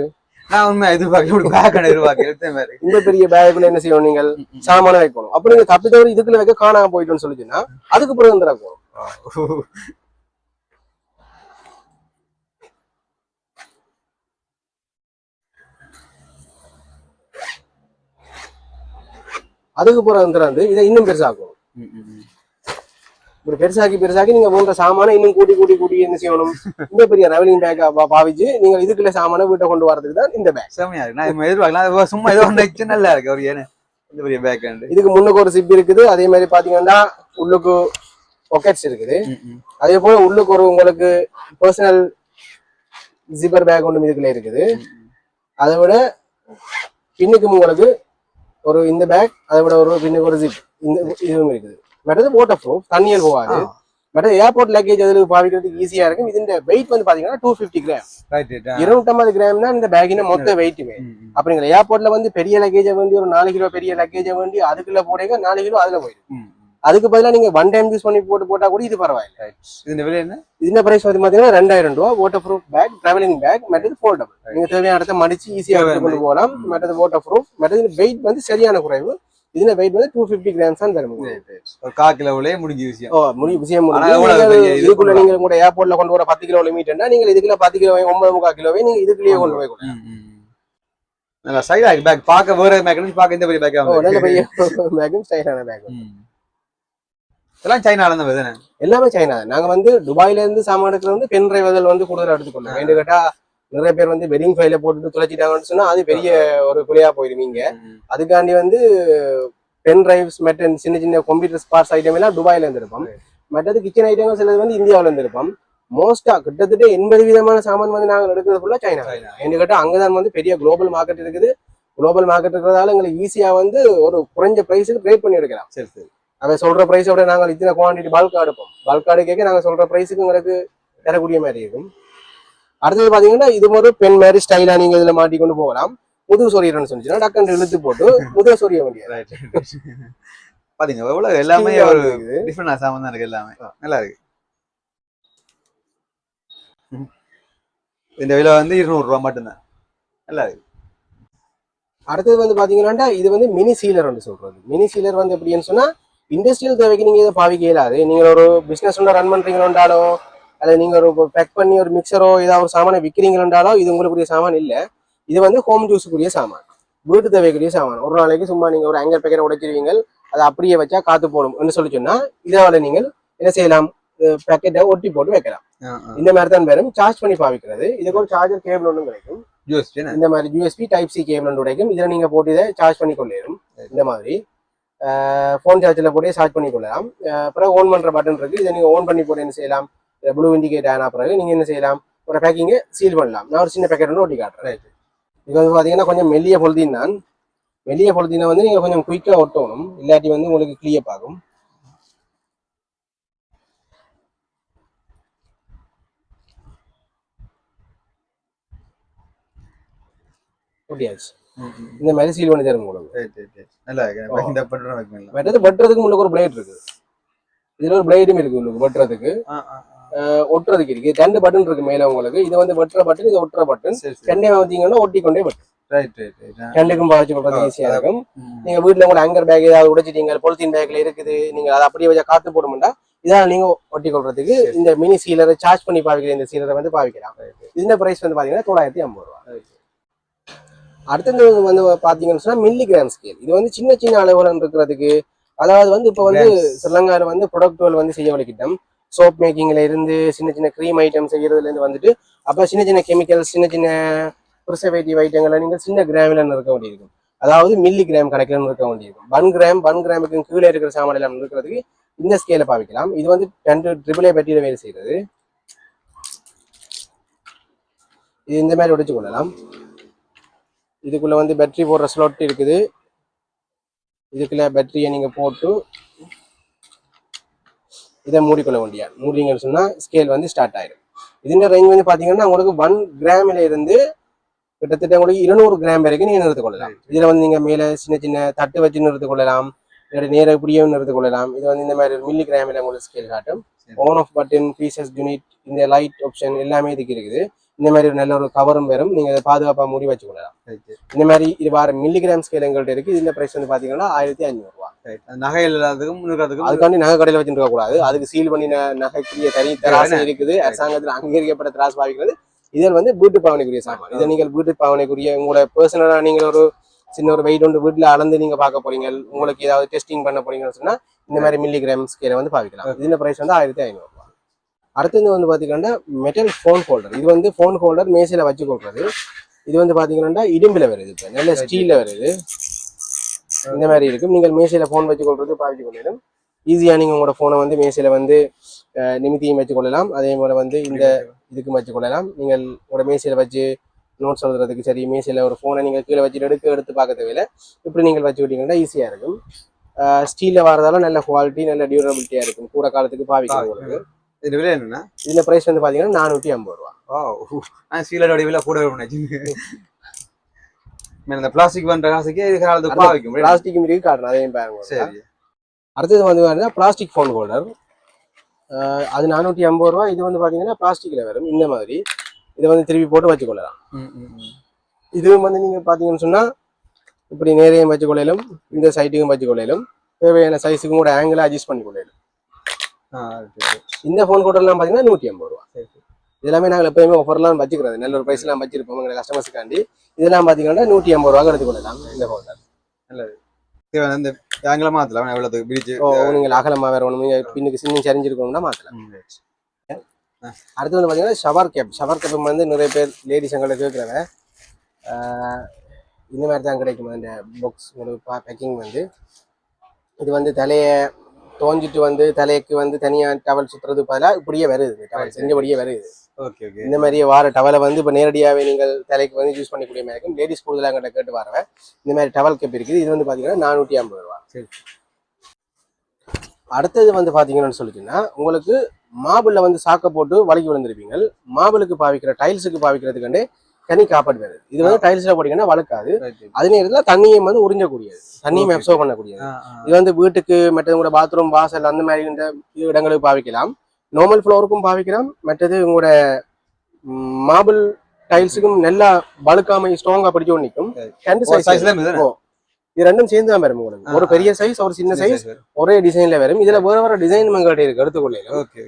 B: நான் உண்மை எதிர்பார்க்க இப்படி பேக் எதிர்பார்க்க
A: இந்த பெரிய பேக்குள்ள என்ன செய்யணும் நீங்கள்? சாமான வைக்கணும். அப்ப நீங்க தப்பி தவறி இதுக்குள்ள வைக்க காணாம போயிட்டோம்னு சொல்லிச்சுன்னா அதுக்கு பிறகு திறக்கணும் அதுக்கு பிறகு திறந்து இதை இன்னும் பெருசாக்கணும்
B: ம், ம், ம்.
A: இப்படி பெருசாக்கி பெருசாக்கி நீங்க போன்ற சாமானை இன்னும் கூட்டி கூட்டி கூட்டி என்ன செய்யணும்? இந்த பெரிய ரெவலிங் பேக் பாவிச்சு நீங்க இதுக்குள்ள சாமான வீட்டை கொண்டு வரதுக்கு தான் இந்த பேக்
B: செமையா இருக்கு. நான் எதிர்பார்க்கலாம் சும்மா ஏதோ ஒன்று நல்லா இருக்கு. ஒரு ஏன்னு இந்த பெரிய பேக்
A: இதுக்கு முன்னுக்கு ஒரு சிப் இருக்குது. அதே மாதிரி பாத்தீங்கன்னா உள்ளுக்கு பாக்கெட்ஸ் இருக்குது. அதே போல உள்ளுக்கு ஒரு உங்களுக்கு பர்சனல் ஜிப்பர் பேக் ஒன்று இதுக்குள்ள இருக்குது. அதை விட பின்னுக்கு உங்களுக்கு ஒரு இந்த பேக் அதை விட ஒரு பின்னுக்கு ஒரு ஜிப் இந்த இதுவும் இருக்குது. மற்றது வாட்டர் ப்ரூஃப் தண்ணியில் போகாது. மற்றது ஏர்போர்ட் லக்கேஜ் அதில் பாவிக்கிறதுக்கு ஈஸியா இருக்கும். இதுஇந்த வெயிட் வந்து பாத்தீங்கன்னா டூ ஃபிஃப்டி கிராம் இருநூற்றம்பது கிராம் தான் இந்த பேக்கின மொத்த வெயிட்டுமே அப்படிங்கிற ஏர்போர்ட்ல வந்து பெரிய லக்கேஜை வந்து ஒரு நாலு கிலோ பெரிய லக்கேஜை வேண்டி அதுக்குள்ள போடுங்க நாலு கிலோ அதுல போயிடும். அதுக்கு பதிலா நீங்க ஒன் டைம் யூஸ் பண்ணி போட்டு போட்டா கூட இது பரவாயில்ல.
B: இது விலை என்ன?
A: இந்த பிரைஸ் வந்து பாத்தீங்கன்னா ரெண்டாயிரம் ரூபா. Waterproof bag travelling bag மற்றது ஃபோல்டபுள் நீங்க தேவையான இடத்த மடிச்சு ஈஸியா கொண்டு போகலாம். மற்றது வாட்டர் ப்ரூஃப் மற்றது வெயிட் வந்து சரியான குறைவு. இதுல வெயிட் வந்து டூ ஃபிஃப்டி கிராம்ஸ் தான் தரும்
B: கா கிலோவிலே முடிஞ்ச விஷயம்.
A: ஓ முடி விஷயம் முடிஞ்சு. நீங்கள் இதுக்குள்ள. நீங்க கூட ஏர்போர்ட்ல கொண்டு வர பத்து கிலோ மீட்டர்னா நீங்க இதுக்குள்ள பத்து கிலோ ஒன்பது முக்கால் கிலோவே நீங்க இதுக்குள்ளேயே கொண்டு போய்
B: ம். நல்லா சைடா பேக் பார்க்க வேற பேக் பார்க்க இந்த பெரிய பேக்
A: ஓ, நல்ல பெரிய பேக்கும் ஸ்டைலான பேக்
B: இதெல்லாம் சைனால தான் வருது
A: எல்லாமே சைனா. நாங்க வந்து துபாயில இருந்து சாமான் எடுக்கிறது வந்து பென் டிரைவர்கள் வந்து கூடுதலா எடுத்துக்கொள்ளோம். வேண்டு கேட்டா நிறைய பேர் வந்து வெட்டிங் ஃபைல போட்டுட்டு துளைச்சிட்டாங்கன்னு சொன்னா அது பெரிய ஒரு குறையா போயிருவீங்க அதுக்காண்டி வந்து பென் டிரைவ்ஸ் மற்ற சின்ன சின்ன கம்ப்யூட்டர் ஸ்பார்ட்ஸ் ஐட்டம் எல்லாம் துபாயில இருந்து இருப்போம் மற்றது கிச்சன் ஐட்டங்கள் சிலது வந்து இந்தியாவுல இருந்து இருப்போம் மோஸ்டா கிட்டத்தட்ட எண்பது விதமான சாமான் வந்து நாங்கள் எடுக்கிறது ஃபுல்லா சைனா.
B: சைனா.
A: என்று கேட்டா அங்கதான் வந்து பெரிய குளோபல் மார்க்கெட் இருக்குது. குளோபல் மார்க்கெட் இருக்கிறதால எங்களுக்கு ஈஸியா வந்து ஒரு குறைஞ்ச பிரைஸுக்கு ரேட் பண்ணி எடுக்கலாம்.
B: சரி சரி.
A: அவன் சொல்ற பிரைஸோட நாங்கள் இத்தனை குவான்டிட்டி பல்க் எடுப்போம் பல்க் எடுக்க நாங்க சொல்ற பிரைஸுக்கு உங்களுக்கு தரக்கூடிய மாதிரி இருக்கும். அடுத்தது பாத்தீங்கன்னா இது ஒரு பெண் மாதிரி ஸ்டைலா நீங்க இதுல மாட்டி கொண்டு போகலாம். முதுகு சொரியறன்னு சொன்னா டக்குன்னு இழுத்து போட்டு முதுகு சொரிய
B: ரைட் பாத்தீங்க எவ்வளவு எல்லாமே ஒரு. டிஃப்ரெண்ட் சாமான் தான் இருக்கு எல்லாமே. நல்லா இருக்கு. இந்த விலை வந்து இருநூறு ரூபா மட்டும்தான். நல்லா இருக்கு.
A: அடுத்தது வந்து பாத்தீங்கன்னா இது வந்து மினி சீலர் வந்து சொல்றது. மினி சீலர் வந்து எப்படின்னு சொன்னா இண்டஸ்ட்ரியல் தேவைக்கு நீங்க இதை பாவிக்க இயலாது நீங்க ஒரு பிசினஸ் ஒன்று ரன் பண்றீங்களோண்டாலோ அல்லது நீங்க ஒரு பேக் பண்ணி ஒரு மிக்சரோ ஏதாவது ஒரு சாமானை விற்கிறீங்களோண்டாலோ இது உங்களுக்குரிய சாமான் இல்ல. இது வந்து ஹோம் ஜூஸுக்குரிய சாமான். வீட்டு தேவைக்குரிய சாமான். ஒரு நாளைக்கு சும்மா நீங்க ஒரு ஆங்கர் பேக்கெட் உடைச்சிருவீங்க அதை அப்படியே வச்சா காத்து போடும் என்று சொல்லி சொன்னா இதால நீங்கள் என்ன செய்யலாம்? பேக்கெட்டை ஒட்டி போட்டு வைக்கலாம். இந்த மாதிரி தான் வரும் சார்ஜ் பண்ணி பாவிக்கிறது. இதுக்கு ஒரு சார்ஜர் கேபிள் ஒன்றும் கிடைக்கும். இந்த மாதிரி யூஎஸ்பி டைப் சி கேபிள் ஒன்று கிடைக்கும் இதில் நீங்கள் போட்டு இதை சார்ஜ் பண்ணி கொள்ளலாம் இந்த மாதிரி. ஃபோன் சார்ஜில் போட்டு சார்ஜ் பண்ணி கொள்ளலாம். பிறகு ஓன் பண்ணுற பட்டன் இருக்குது இதை நீங்கள் ஓன் பண்ணி போட்டு என்ன செய்யலாம்? ப்ளூ இண்டிகேட் ஆன பிறகு நீங்கள் என்ன செய்யலாம்? ஒரு பேக்கிங்கை சீல் பண்ணலாம். நான் ஒரு சின்ன பேக்கெட் ஒன்று ஒட்டி காட்டுறேன். இது வந்து பார்த்தீங்கன்னா கொஞ்சம் மெல்லிய பொழுதின் தான். மெல்லிய பொழுதினை வந்து நீங்கள் கொஞ்சம் குயிக்காக ஒட்டணும். இல்லாட்டி வந்து உங்களுக்கு கிளியப் ஆகும். ஒட்டியாச்சு. இந்த மாதிரி சீல் பண்ணி தரும் உங்களுக்கு.
B: நல்லா இந்த பட்டன்
A: மற்றது வெட்டுறதுக்கு உங்களுக்கு ஒரு பிளேட் இருக்கு. இதுல ஒரு பிளேடும் இருக்கு உங்களுக்கு வெட்டுறதுக்கு. ஒட்டுறதுக்கு இருக்கு. ரெண்டு பட்டன் இருக்கு மேல உங்களுக்கு. இது வந்து வெட்டுற பட்டன் இது ஒட்டுற பட்டன் ரெண்டே வந்தீங்கன்னா ஒட்டி கொண்டே வெட்டும்
B: ரைட் ரைட் ரைட்
A: ரெண்டுக்கும் பாய்ச்சி கொள்றது ஈஸியா இருக்கும். நீங்க வீட்டுல கூட அங்கர் பேக் ஏதாவது உடைச்சிட்டீங்க பொலித்தீன் பேக்ல இருக்குது நீங்க அதை அப்படியே வச்சா காத்து போட மாட்டா இதால நீங்க ஒட்டி கொள்றதுக்கு இந்த மினி சீலரை சார்ஜ் பண்ணி பாவிக்கிற இந்த சீலரை வந்து பாவிக்கலாம். இந்த பிரைஸ் வந்து பாத்தீங்கன்னா தொள்ளாயிரத்தி ஐம்பது ரூபா. அடுத்தது வந்து பாத்தீங்கன்னு சொன்னா மில்லி கிராம் ஸ்கேல் இது வந்து சின்ன சின்ன அளவுல இருக்கிறதுக்கு அதாவது வந்து இப்போ வந்து ஸ்ரீலங்கால வந்து ப்ரொடக்ட்கள் வந்து செய்ய வலிக்கிட்டோம் சோப் மேக்கிங்ல இருந்து சின்ன சின்ன க்ரீம் ஐட்டம் செய்யறதுல இருந்து வந்துட்டு அப்ப சின்ன சின்ன கெமிக்கல்ஸ் சின்ன சின்ன ப்ரிசர்வேட்டிவ் ஐட்டங்களை நீங்கள் சின்ன கிராமில் இருக்க வேண்டியிருக்கும். அதாவது மில்லி கிராம் கணக்கில் இருக்க வேண்டியிருக்கும். ஒன் கிராம் ஒன் கிராமுக்கு கீழே இருக்கிற சாமான் எல்லாம் இருக்கிறதுக்கு இந்த ஸ்கேலை பாவிக்கலாம். இது வந்து ரெண்டு ட்ரிபிள் ஏ பேட்டரியில வேலை செய்யறது. இது இந்த மாதிரி உடைச்சு கொள்ளலாம். இதுக்குள்ள வந்து பேட்டரி போடுற ஸ்லாட் இருக்குது. இதுக்குள்ள பேட்டரியை நீங்க போட்டு இதை மூடிக்கொள்ள வேண்டியா மூடிங்கன்னு சொன்னா ஸ்கேல் வந்து ஸ்டார்ட் ஆயிடும் இதுன்ற ரேஞ்ச் வந்து பாத்தீங்கன்னா உங்களுக்கு ஒன் கிராமில இருந்து கிட்டத்தட்ட உங்களுக்கு இருநூறு கிராம் வரைக்கும் நீங்க நிறுத்திக் கொள்ளலாம். இதுல வந்து நீங்க மேல சின்ன சின்ன தட்டு வச்சு நிறுத்திக் கொள்ளலாம். இல்லாட்டி நேர இப்படியும் நிறுத்திக் கொள்ளலாம். இது வந்து இந்த மாதிரி மில்லி கிராமில் உங்களுக்கு ஸ்கேல் காட்டும். On off button pieces unit இந்த லைட் ஆப்ஷன் எல்லாமே இதுக்கு இருக்குது. இந்த மாதிரி ஒரு நல்ல ஒரு கவரும் வரும். நீங்க அதை பாதுகாப்பா மூடி வச்சு கொள்ளலாம் இந்த மாதிரி இது வார மில்லி கிராம் ஸ்கேல் எங்கள்கிட்ட இருக்கு. இந்த பிரைஸ் வந்து பாத்தீங்கன்னா ஆயிரத்தி ஐநூறு ரூபா
B: நகை இல்லாததுக்கும் இருக்கிறதுக்கும்
A: அதுக்காண்டி நகை கடையில் வச்சுட்டு இருக்க கூடாது அதுக்கு சீல் பண்ணின நகைக்குரிய தனி தராசு இருக்குது. அரசாங்கத்தில் அங்கீகரிக்கப்பட்ட தராசு பாவிக்கிறது. இதில் வந்து வீட்டு பாவனைக்குரிய சாமான். இதை நீங்கள் வீட்டு பாவனைக்குரிய உங்களோட பர்சனலா நீங்கள் ஒரு சின்ன ஒரு வெயிட் ஒன்று வீட்டில் அளந்து நீங்க பார்க்க போறீங்க. உங்களுக்கு ஏதாவது டெஸ்டிங் பண்ண போறீங்கன்னு சொன்னா இந்த மாதிரி மில்லி கிராம் ஸ்கேலை வந்து பாவிக்கலாம். இந்த பிரைஸ் வந்து ஆயிரத்தி ஐநூறு. அடுத்தது வந்து பாத்தீங்கன்னா மெட்டல் ஃபோன் ஹோல்டர் இது வந்து ஃபோன் ஹோல்டர் மேசையில வச்சு கொடுக்குறது. இது வந்து பாத்தீங்கன்னா இடும்பில் வருது இப்போ. நல்ல ஸ்டீல்ல வருது. இந்த மாதிரி இருக்கும் நீங்கள் மேசையில ஃபோன் வச்சு கொள்றது பாவிச்சு கொள்ளிடும் ஈஸியாக நீங்கள் உங்களோட ஃபோனை வந்து மேசையில வந்து நிமித்தியும் வச்சு கொள்ளலாம். அதே போல வந்து இந்த இதுக்கும் வச்சு கொள்ளலாம். நீங்கள் உங்களோட மேசையில வச்சு நோட்ஸ் எழுதுறதுக்கு சரி மேசையில ஒரு ஃபோனை நீங்கள் கீழே வச்சுட்டு எடுத்து எடுத்து பார்க்க தேவையில்ல. இப்படி நீங்கள் வச்சு விட்டீங்கன்னா ஈஸியாக இருக்கும். ஸ்டீலில் வரதால நல்ல குவாலிட்டி நல்ல டியூரபிலிட்டியாக இருக்கும். கூட காலத்துக்கு பாவிக்கலாம் உங்களுக்கு.
B: இது விலை என்னன்னா?
A: இந்த ப்ரைஸ் வந்து பார்த்தீங்கன்னா நானூற்றி ஐம்பது ரூபா.
B: ஓ நான் விலை கூட பண்ணாச்சு இந்த பிளாஸ்டிக் பண்ற காசுக்கு இது காலத்துக்கு பாவிக்கும்
A: பிளாஸ்டிக் இருக்கு காட்டுறேன் அதையும் பாருங்க
B: சரி.
A: அடுத்தது வந்து பார்த்தீங்கன்னா பிளாஸ்டிக் ஃபோன் ஹோல்டர் அது நானூற்றி ஐம்பது ரூபா. இது வந்து பார்த்தீங்கன்னா பிளாஸ்டிக்கில் வரும். இந்த மாதிரி. இதை வந்து திருப்பி போட்டு வச்சுக்கொள்ளலாம். இதுவும் வந்து நீங்கள் பார்த்தீங்கன்னு சொன்னால் இப்படி நேரையும் வச்சுக்கொள்ளையிலும் இந்த சைட்டுக்கும் வச்சுக்கொள்ளையிலும் தேவையான சைஸுக்கும் கூட ஆங்கிள் அட்ஜஸ்ட் பண்ணி கொள்ளையிலும்
B: ஆ,
A: இந்த ஃபோன் ஹோல்டர்லாம் பார்த்தீங்கன்னா நூற்றி ஐம்பது ரூபா. இதெல்லாமே நாங்கள் எப்பயுமே ஆஃபர்லாம் வச்சுக்கிறது. நல்ல ஒரு ப்ரைஸ்லாம் வச்சிருப்போம். எங்கள் கஸ்டமர்ஸுக்காண்டி இதெல்லாம் பார்த்தீங்கன்னா நூற்றி ஐம்பது ரூபாய்க்கு எடுத்துக்கொள்ளலாம் இந்த ஹோல்டர்
B: தேவை இந்த ஆங்கில மாத்தலாம். பிரிச்சு
A: ஓ நீங்கள் அகலமாக வேற ஒன்று நீங்கள் பின்னுக்கு சின்ன சரிஞ்சிருக்கணும்னா மாற்றலாம். அடுத்து வந்து பார்த்தீங்கன்னா ஷவர் கேப் ஷவர் கேப் வந்து நிறைய பேர் லேடிஸ் எங்களை கேட்குறாங்க இந்த மாதிரி தான் கிடைக்கும்? அந்த பாக்ஸ் பேக்கிங் வந்து. இது வந்து தலையை தோஞ்சிட்டு வந்து தலைக்கு வந்து தனியாக டவல் சுற்றுறது பதிலாக இப்படியே வருது. டவல் செஞ்சபடியே வருது.
B: ஓகே ஓகே
A: இந்த மாதிரியே வார டவலை வந்து இப்போ நேரடியாகவே நீங்கள் தலைக்கு வந்து யூஸ் பண்ணிக்கூடிய மாதிரி இருக்கும் லேடிஸ் கூடுதலாக எங்கிட்ட கேட்டு வரவேன் இந்த மாதிரி டவல் கேப் இருக்குது. இது வந்து பார்த்தீங்கன்னா நானூற்றி ஐம்பது ரூபா.
B: சரி.
A: அடுத்தது வந்து பார்த்தீங்கன்னு சொல்லிட்டுன்னா உங்களுக்கு மாபிளில் வந்து சாக்க போட்டு வலிக்கு விழுந்திருப்பீங்க மாபிளுக்கு பாவிக்கிற டைல்ஸுக்கு பாவிக்கிறதுக்காண்டே தனி காப்பாடு வருது இது வந்து டைல்ஸில் போட்டீங்கன்னா
B: Right.
A: அதே நேரத்தில் தண்ணியும் வந்து உறிஞ்சக்கூடியது. தண்ணியும். அப்சர்வ் பண்ணக்கூடியது. இது வந்து வீட்டுக்கு மற்றது உங்களோட பாத்ரூம் வாசல் அந்த மாதிரி இந்த இடங்களுக்கு பாவிக்கலாம். நார்மல் ஃப்ளோருக்கும் பாவிக்கலாம். மற்றது உங்களோட மாபிள் டைல்ஸுக்கும் நல்லா பழுக்காம ஸ்ட்ராங்கா பிடிச்சு நிற்கும் இது ரெண்டும் சேர்ந்து தான் வரும் உங்களுக்கு. ஒரு பெரிய சைஸ் ஒரு சின்ன சைஸ் ஒரே டிசைன்ல வரும். இதுல வேற வேற டிசைன் எங்கள்கிட்ட இருக்கு எடுத்துக்கொள்ளையில.
B: ஓகே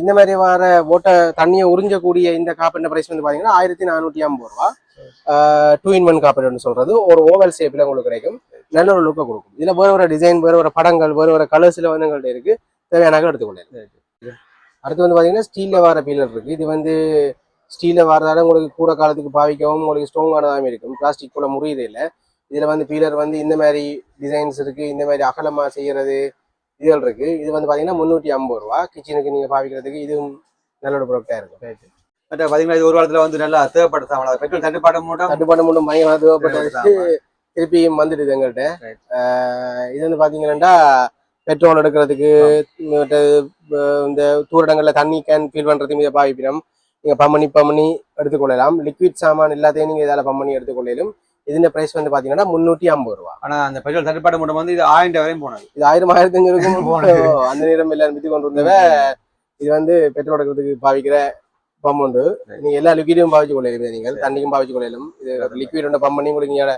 A: இந்த மாதிரி வர ஓட்ட தண்ணியை உறிஞ்சக்கூடிய இந்த காப்பீட்டு பிரைஸ் வந்து பாத்தீங்கன்னா ஆயிரத்தி நானூத்தி ஐம்பது ரூபா. டூ இன் ஒன் காப்பீடுன்னு சொல்றது. ஒரு ஓவல் ஷேப்ல உங்களுக்கு கிடைக்கும். நல்ல ஒரு லுக்கை கொடுக்கும். இதுல வேற வேற டிசைன் வேற வேற படங்கள் வேற வேற கலர்ஸ்ல வந்து எங்கள்கிட்ட இருக்கு. தேவையான எடுத்துக்கொள்ளலாம் அடுத்து வந்து பாத்தீங்கன்னா ஸ்டீல்ல வர பீலர் இருக்கு. இது வந்து ஸ்டீல்ல வரதால உங்களுக்கு கூட காலத்துக்கு பாவிக்கவும் உங்களுக்கு ஸ்ட்ராங்கானதாகவும் இருக்கும். பிளாஸ்டிக் கூட முறியுது இல்லை. இதுல வந்து பீலர் வந்து இந்த மாதிரி டிசைன்ஸ் இருக்கு இந்த மாதிரி அகலமா செய்யறது இதுகள் இருக்கு. இது வந்து பாத்தீங்கன்னா முந்நூற்றி ஐம்பது ரூபா. கிச்சனுக்கு நீங்க பாவிக்கிறதுக்கு இதுவும் நல்ல ஒரு ப்ராடக்டா இருக்கும்.
B: பாத்தீங்கன்னா இது ஒரு காலத்துல வந்து நல்லா தேவைப்பட்ட சாமான் பெட்ரோல் தட்டுப்பாடு மூட்டம்
A: தட்டுப்பாடு மட்டும் பயங்கரமாக
B: தேவைப்பட்ட
A: திருப்பியும் வந்துடுது எங்கள்கிட்ட இது வந்து பாத்தீங்கன்னா பெட்ரோல் எடுக்கிறதுக்கு இந்த தூரடங்கள்ல தண்ணி கேன் ஃபீல் பண்றதுக்கு இதை பாவிப்பினம். நீங்க பம்ப் பண்ணி பம்ப் பண்ணி எடுத்துக்கொள்ளலாம். லிக்விட் சாமான் எல்லாத்தையும் நீங்க இதால பம்ப் பண்ணி எடுத்துக்கொள்ளலும். இதுல பிரைஸ் வந்து பாத்தீங்கன்னா முந்நூற்றி ஐம்பது ரூபா.
B: ஆனா அந்த பெட்ரோல் தட்டுப்பாடு மூட்டம் வந்து இது ஆயிரம் வரையும் போனது.
A: இது ஆயிரம் ஆயிரத்தி அஞ்சு இருக்கும்.
B: போனது.
A: அந்த நேரம் எல்லாரும் வித்து கொண்டு வந்தவ இது வந்து பெட்ரோல் எடுக்கிறதுக்கு பாவிக்கிற பம்ப் உண்டு. நீங்க எல்லா லிக்விடும் பாவிச்சு கொள்ளலும் நீங்கள் தண்ணிக்கும் பாவிச்சு கொள்ளலும் இது லிக்விட் ஒன்று பம்ப் பண்ணி உங்களுக்கு இங்கே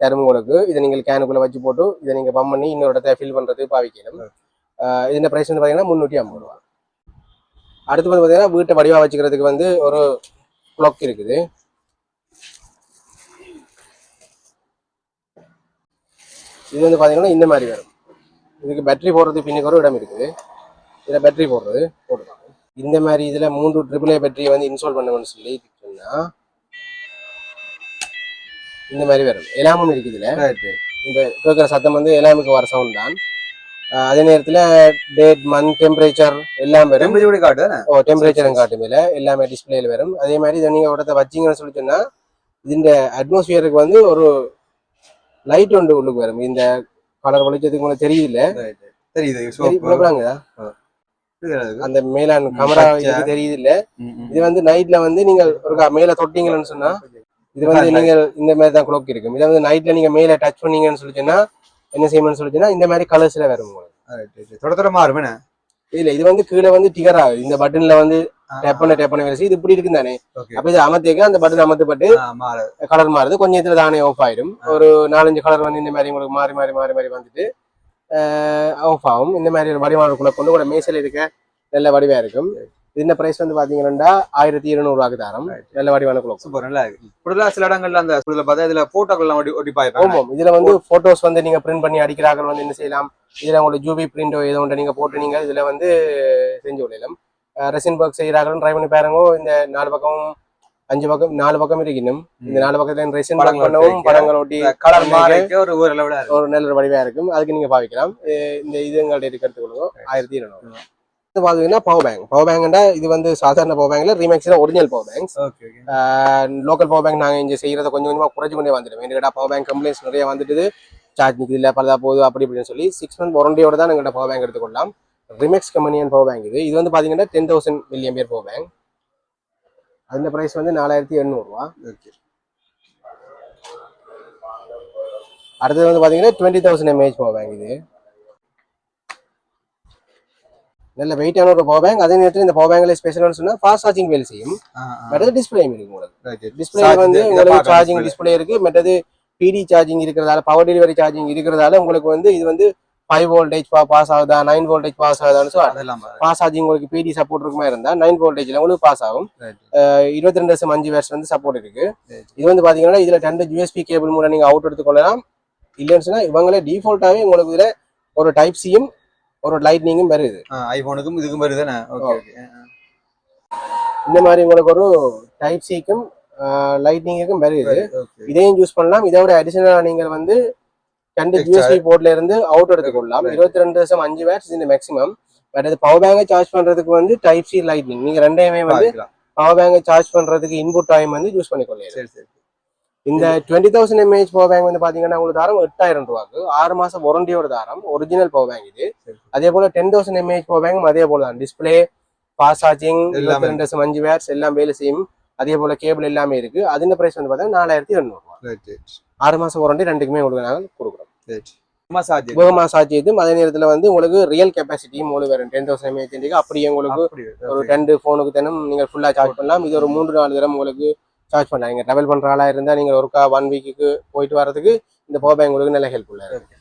A: தரும் உங்களுக்கு. இதை நீங்கள் கேனுக்குள்ள வச்சு போட்டு இதை நீங்க பம்ப் பண்ணி இன்னொரு இடத்த ஃபில் பண்றதுக்கு பாவிக்கணும். இதுல பிரைஸ் வந்து பாத்தீங்கன்னா முந்நூற்றி ஐம்பது ரூபா. அடுத்து வந்து பாத்தீங்கன்னா வீட்டை வடிவா வச்சுக்கிறதுக்கு வந்து ஒரு கிளாக் இருக்குது. இது வந்து பாத்தீங்கன்னா இந்த மாதிரி வரும். இதுக்கு பேட்டரி போடுறதுக்கு பின்னுக்கு ஒரு இடம் இருக்குது. இதில் பேட்டரி போடுறது போட்டுருக்காங்க இந்த மாதிரி இதுல மூன்று ட்ரிபிள் ஏ பேட்டரியை வந்து இன்ஸ்டால் பண்ணணும்னு சொல்லி சொன்னா இந்த மாதிரி வரும். எலாமும் இருக்குது இதுல. இந்த கேட்குற சத்தம் வந்து எல்லாமுக்கு வர சவுண்ட் தான். அதே நேரத்துல டேட் மந்த் டெம்பரேச்சர் எல்லாம் வரும். ஓ டெம்பரேச்சரும் காட்டு மேல எல்லாமே டிஸ்பிளேல வரும். அதே மாதிரி இதை நீங்க இடத்த வச்சீங்கன்னு சொல்லி சொன்னா இந்த அட்மாஸ்பியருக்கு வந்து ஒரு லைட் ஒன்று உள்ளுக்கு வரும். இந்த கலர் வெளிச்சத்துக்கு உங்களுக்கு தெரியுதுல்ல?
B: தெரியுது.
A: அந்த மேலான் கமரா தெரியுது இல்ல. இது வந்து நைட்ல வந்து நீங்க ஒரு மேல தொட்டீங்கன்னு சொன்னா இது வந்து. நீங்க இந்த மாதிரி தான் குளோக் இருக்கும். இதை வந்து நைட்ல நீங்க மேல டச் பண்ணீங்கன்னு சொல்லி சொன்னா என்ன செய்யணும்னு சொல்லி சொன்னா இந்த மாதிரி கலர்ஸ்ல வரும் உங்களுக்கு.
B: Right, right. தொட தொட மாறும் என்ன?
A: இல்ல இது வந்து கீழே வந்து டிகர் ஆகுது. இந்த பட்டன்ல வந்து டேப் பண்ண டேப் பண்ண வேலை. இது இப்படி இருக்கு தானே. அப்ப இது அமர்த்திக்க அந்த பட்டன் அமர்த்தப்பட்டு. கலர் மாறுது. கொஞ்ச நேரத்துல தானே ஆஃப் ஆயிடும். ஒரு நாலஞ்சு கலர் வந்து இந்த மாதிரி உங்களுக்கு மாறி மாறி மாறி மாறி வந்துட்டு ஆஃப் ஆகும். இந்த மாதிரி ஒரு வடிவானக்குள்ள கொண்டு கூட மேசையில் இருக்க நல்ல வடிவா இருக்கும். இந்த பிரைஸ் வந்து பாத்தீங்கன்னா ஆயிரத்தி இருநூறு ரூபாய்க்கு தரம். நல்ல வடிவான குளம்
B: சூப்பர் நல்லா இருக்கு. இப்படில சில இடங்கள்ல அந்த இதுல பார்த்தா இதுல போட்டோக்கள் ஒட்டி ஒட்டி பாய்ப்பாங்க.
A: ஆமாம். இதுல வந்து போட்டோஸ் வந்து நீங்க பிரிண்ட் பண்ணி அடிக்கிறார்கள் வந்து என்ன செய்யலாம்? இதுல உங்களுக்கு ஜூபி பிரிண்டோ ஏதோ ஒன்று நீங்க போட்டு நீங்க இதுல வந்து செஞ்சு விடலாம் ரெசின் ஒர்க் செய்யறார்கள் ட்ரை பண்ணி பாருங்க. இந்த நாலு பக்கம் அஞ்சு பக்கம் நாலு பக்கம் இருக்கணும் இந்த நாலு பக்கத்துல ரெசின்
B: படங்கள்
A: பண்ணவும் படங்கள் ஒட்டி
B: கலர் ஒரு ஒரு
A: நல்ல வடிவா இருக்கும். அதுக்கு நீங்க பாவிக்கலாம். இந்த இது எங்கள்ட்ட இருக்கிறது கொடுங்க. ஆயிரத்தி இருநூறு. இது பாத்தீங்கன்னா பவர் பேங்க் பவர் பேங்க்னா இது வந்து சாதாரண பவர் பேங்க்ல ரீமேக்ஸ்ல original power banks local power bank நாங்க இங்க செய்யறத கொஞ்சம் கொஞ்சமா குறைச்சு கொண்டே வந்துடும் எங்ககிட்ட பவர் பேங்க் கம்ப்ளைண்ட்ஸ் நிறைய வந்துட்டு சார்ஜ் நிற்குது பலதா போகுது அப்படி இப்படின்னு சொல்லி சிக்ஸ் மந்த் வாரண்டியோட தான் எங்கள்கிட்ட பவர் பேங்க் எடுத்துக்கொள்ளலாம். ரிமெக்ஸ் கம்பெனியன் பவர் பேங்க் இது. இது வந்து பாத்தீங்கன்னா டென் தௌசண்ட் மில்லியன் பேர் பவர் பேங்க் அந்த பிரைஸ் வந்து நாலாயிரத்தி எண்ணூறுவா.
B: ஓகே
A: அடுத்தது வந்து பாத்தீங்கன்னா twenty thousand mAh power bank இது. நல்ல வெயிட்டான ஒரு பவர் பேங்க் அதே நேரத்தில் இந்த பவர் பேங்க்ல ஸ்பெஷல்னு சொன்னா ஃபாஸ்ட் சார்ஜிங் வேலை செய்யும். மற்றது டிஸ்பிளேயும் இருக்கு உங்களுக்கு. டிஸ்பிளே வந்து உங்களுக்கு சார்ஜிங் டிஸ்பிளே இருக்கு. மற்றது பிடி சார்ஜிங் இருக்கிறதால பவர் டெலிவரி சார்ஜிங் இருக்கிறதால உங்களுக்கு வந்து இது வந்து ஃபைவ் வோல்டேஜ் பாஸ் ஆகுதா? நைன் வோல்டேஜ் பாஸ் ஆகுதான்னு சொல்லி பாஸ் சார்ஜிங் உங்களுக்கு பிடி சப்போர்ட் இருக்குமா இருந்தா நைன் வோல்டேஜ்ல உங்களுக்கு பாஸ் ஆகும். இருபத்தி ரெண்டு வருஷம் அஞ்சு வருஷம் வந்து சப்போர்ட் இருக்கு. இது வந்து பாத்தீங்கன்னா இதுல ரெண்டு யூஎஸ்பி கேபிள் மூலம் நீங்க அவுட் எடுத்துக்கொள்ளலாம் இல்லைன்னு இவங்களே டிஃபால்ட்டாவே உங்களுக்கு இதுல ஒரு டைப் சியும் ஒரு லைட்னிங்கும் வருது.
B: ஐபோனுக்கும் இதுக்கும் வருது ஓகே
A: இந்த மாதிரி உங்களுக்கு ஒரு டைப் சிக்கும் லைட்னிங்குக்கும் வருது. இதையும் யூஸ் பண்ணலாம். இதை விட அடிஷனலா நீங்கள் வந்து ரெண்டு
B: Extra.
A: யூஎஸ்பி போர்ட்ல இருந்து அவுட் எடுத்துக்கொள்ளலாம். இருபத்தி ரெண்டு வருஷம் அஞ்சு வேட்ஸ் இந்த மேக்ஸிமம் பட் அது பவர் பேங்கை சார்ஜ் பண்றதுக்கு வந்து டைப் சி லைட்னிங் நீங்க ரெண்டையுமே வந்து. பவர் பேங்கை சார்ஜ் பண்றதுக்கு இன்புட் டைம் வந்து யூஸ் பண்ணிக்கொள்ளலாம்.
B: சரி சரி.
A: இந்த twenty thousand mAh power bank வந்து பாத்தீங்கன்னா உங்களுக்கு தாரம் எட்டாயிரம் ரூபாய்க்கு. ஆறு மாசம் வாரண்டியோட தாரம். ஒரிஜினல் பவர் பேங்க் இது. அதே போல ten thousand mAh power bank அதே போல தான். டிஸ்பிளே ஃபாஸ்ட் சார்ஜிங் ரெண்டு அஞ்சு வேர்ஸ் எல்லாம் வேலை செய்யும். அதே போல கேபிள் எல்லாமே இருக்கு. அதுல பிரைஸ் வந்து பாத்தீங்கன்னா நாலாயிரத்தி எண்ணூறு ஆறு மாசம் வாரண்டி ரெண்டுக்குமே உங்களுக்கு நாங்கள் கொடுக்குறோம்.
B: மசாஜ்
A: சார்ஜ் அதே நேரத்துல வந்து உங்களுக்கு ரியல் கெப்பாசிட்டியும் உங்களுக்கு வரும் டென் தௌசண்ட் எம்ஏஹெச் அப்படியே உங்களுக்கு ஒரு ரெண்டு ஃபோனுக்கு தினம் நீங்க ஃபுல்லா சார்ஜ் பண்ணலாம். இது ஒரு மூன்று நாலு தரம் உங்களுக்கு சார்ஜ் பண்ணலாம். நீங்க ட்ராவல் பண்ற ஆளா இருந்தா நீங்க ஒருக்கா ஒன் வீக்குக்கு போயிட்டு வரதுக்கு இந்த பவர் பேங்க் உங்களுக்கு நல்ல ஹெல்ப்ஃபுல்லாக இருக்கும்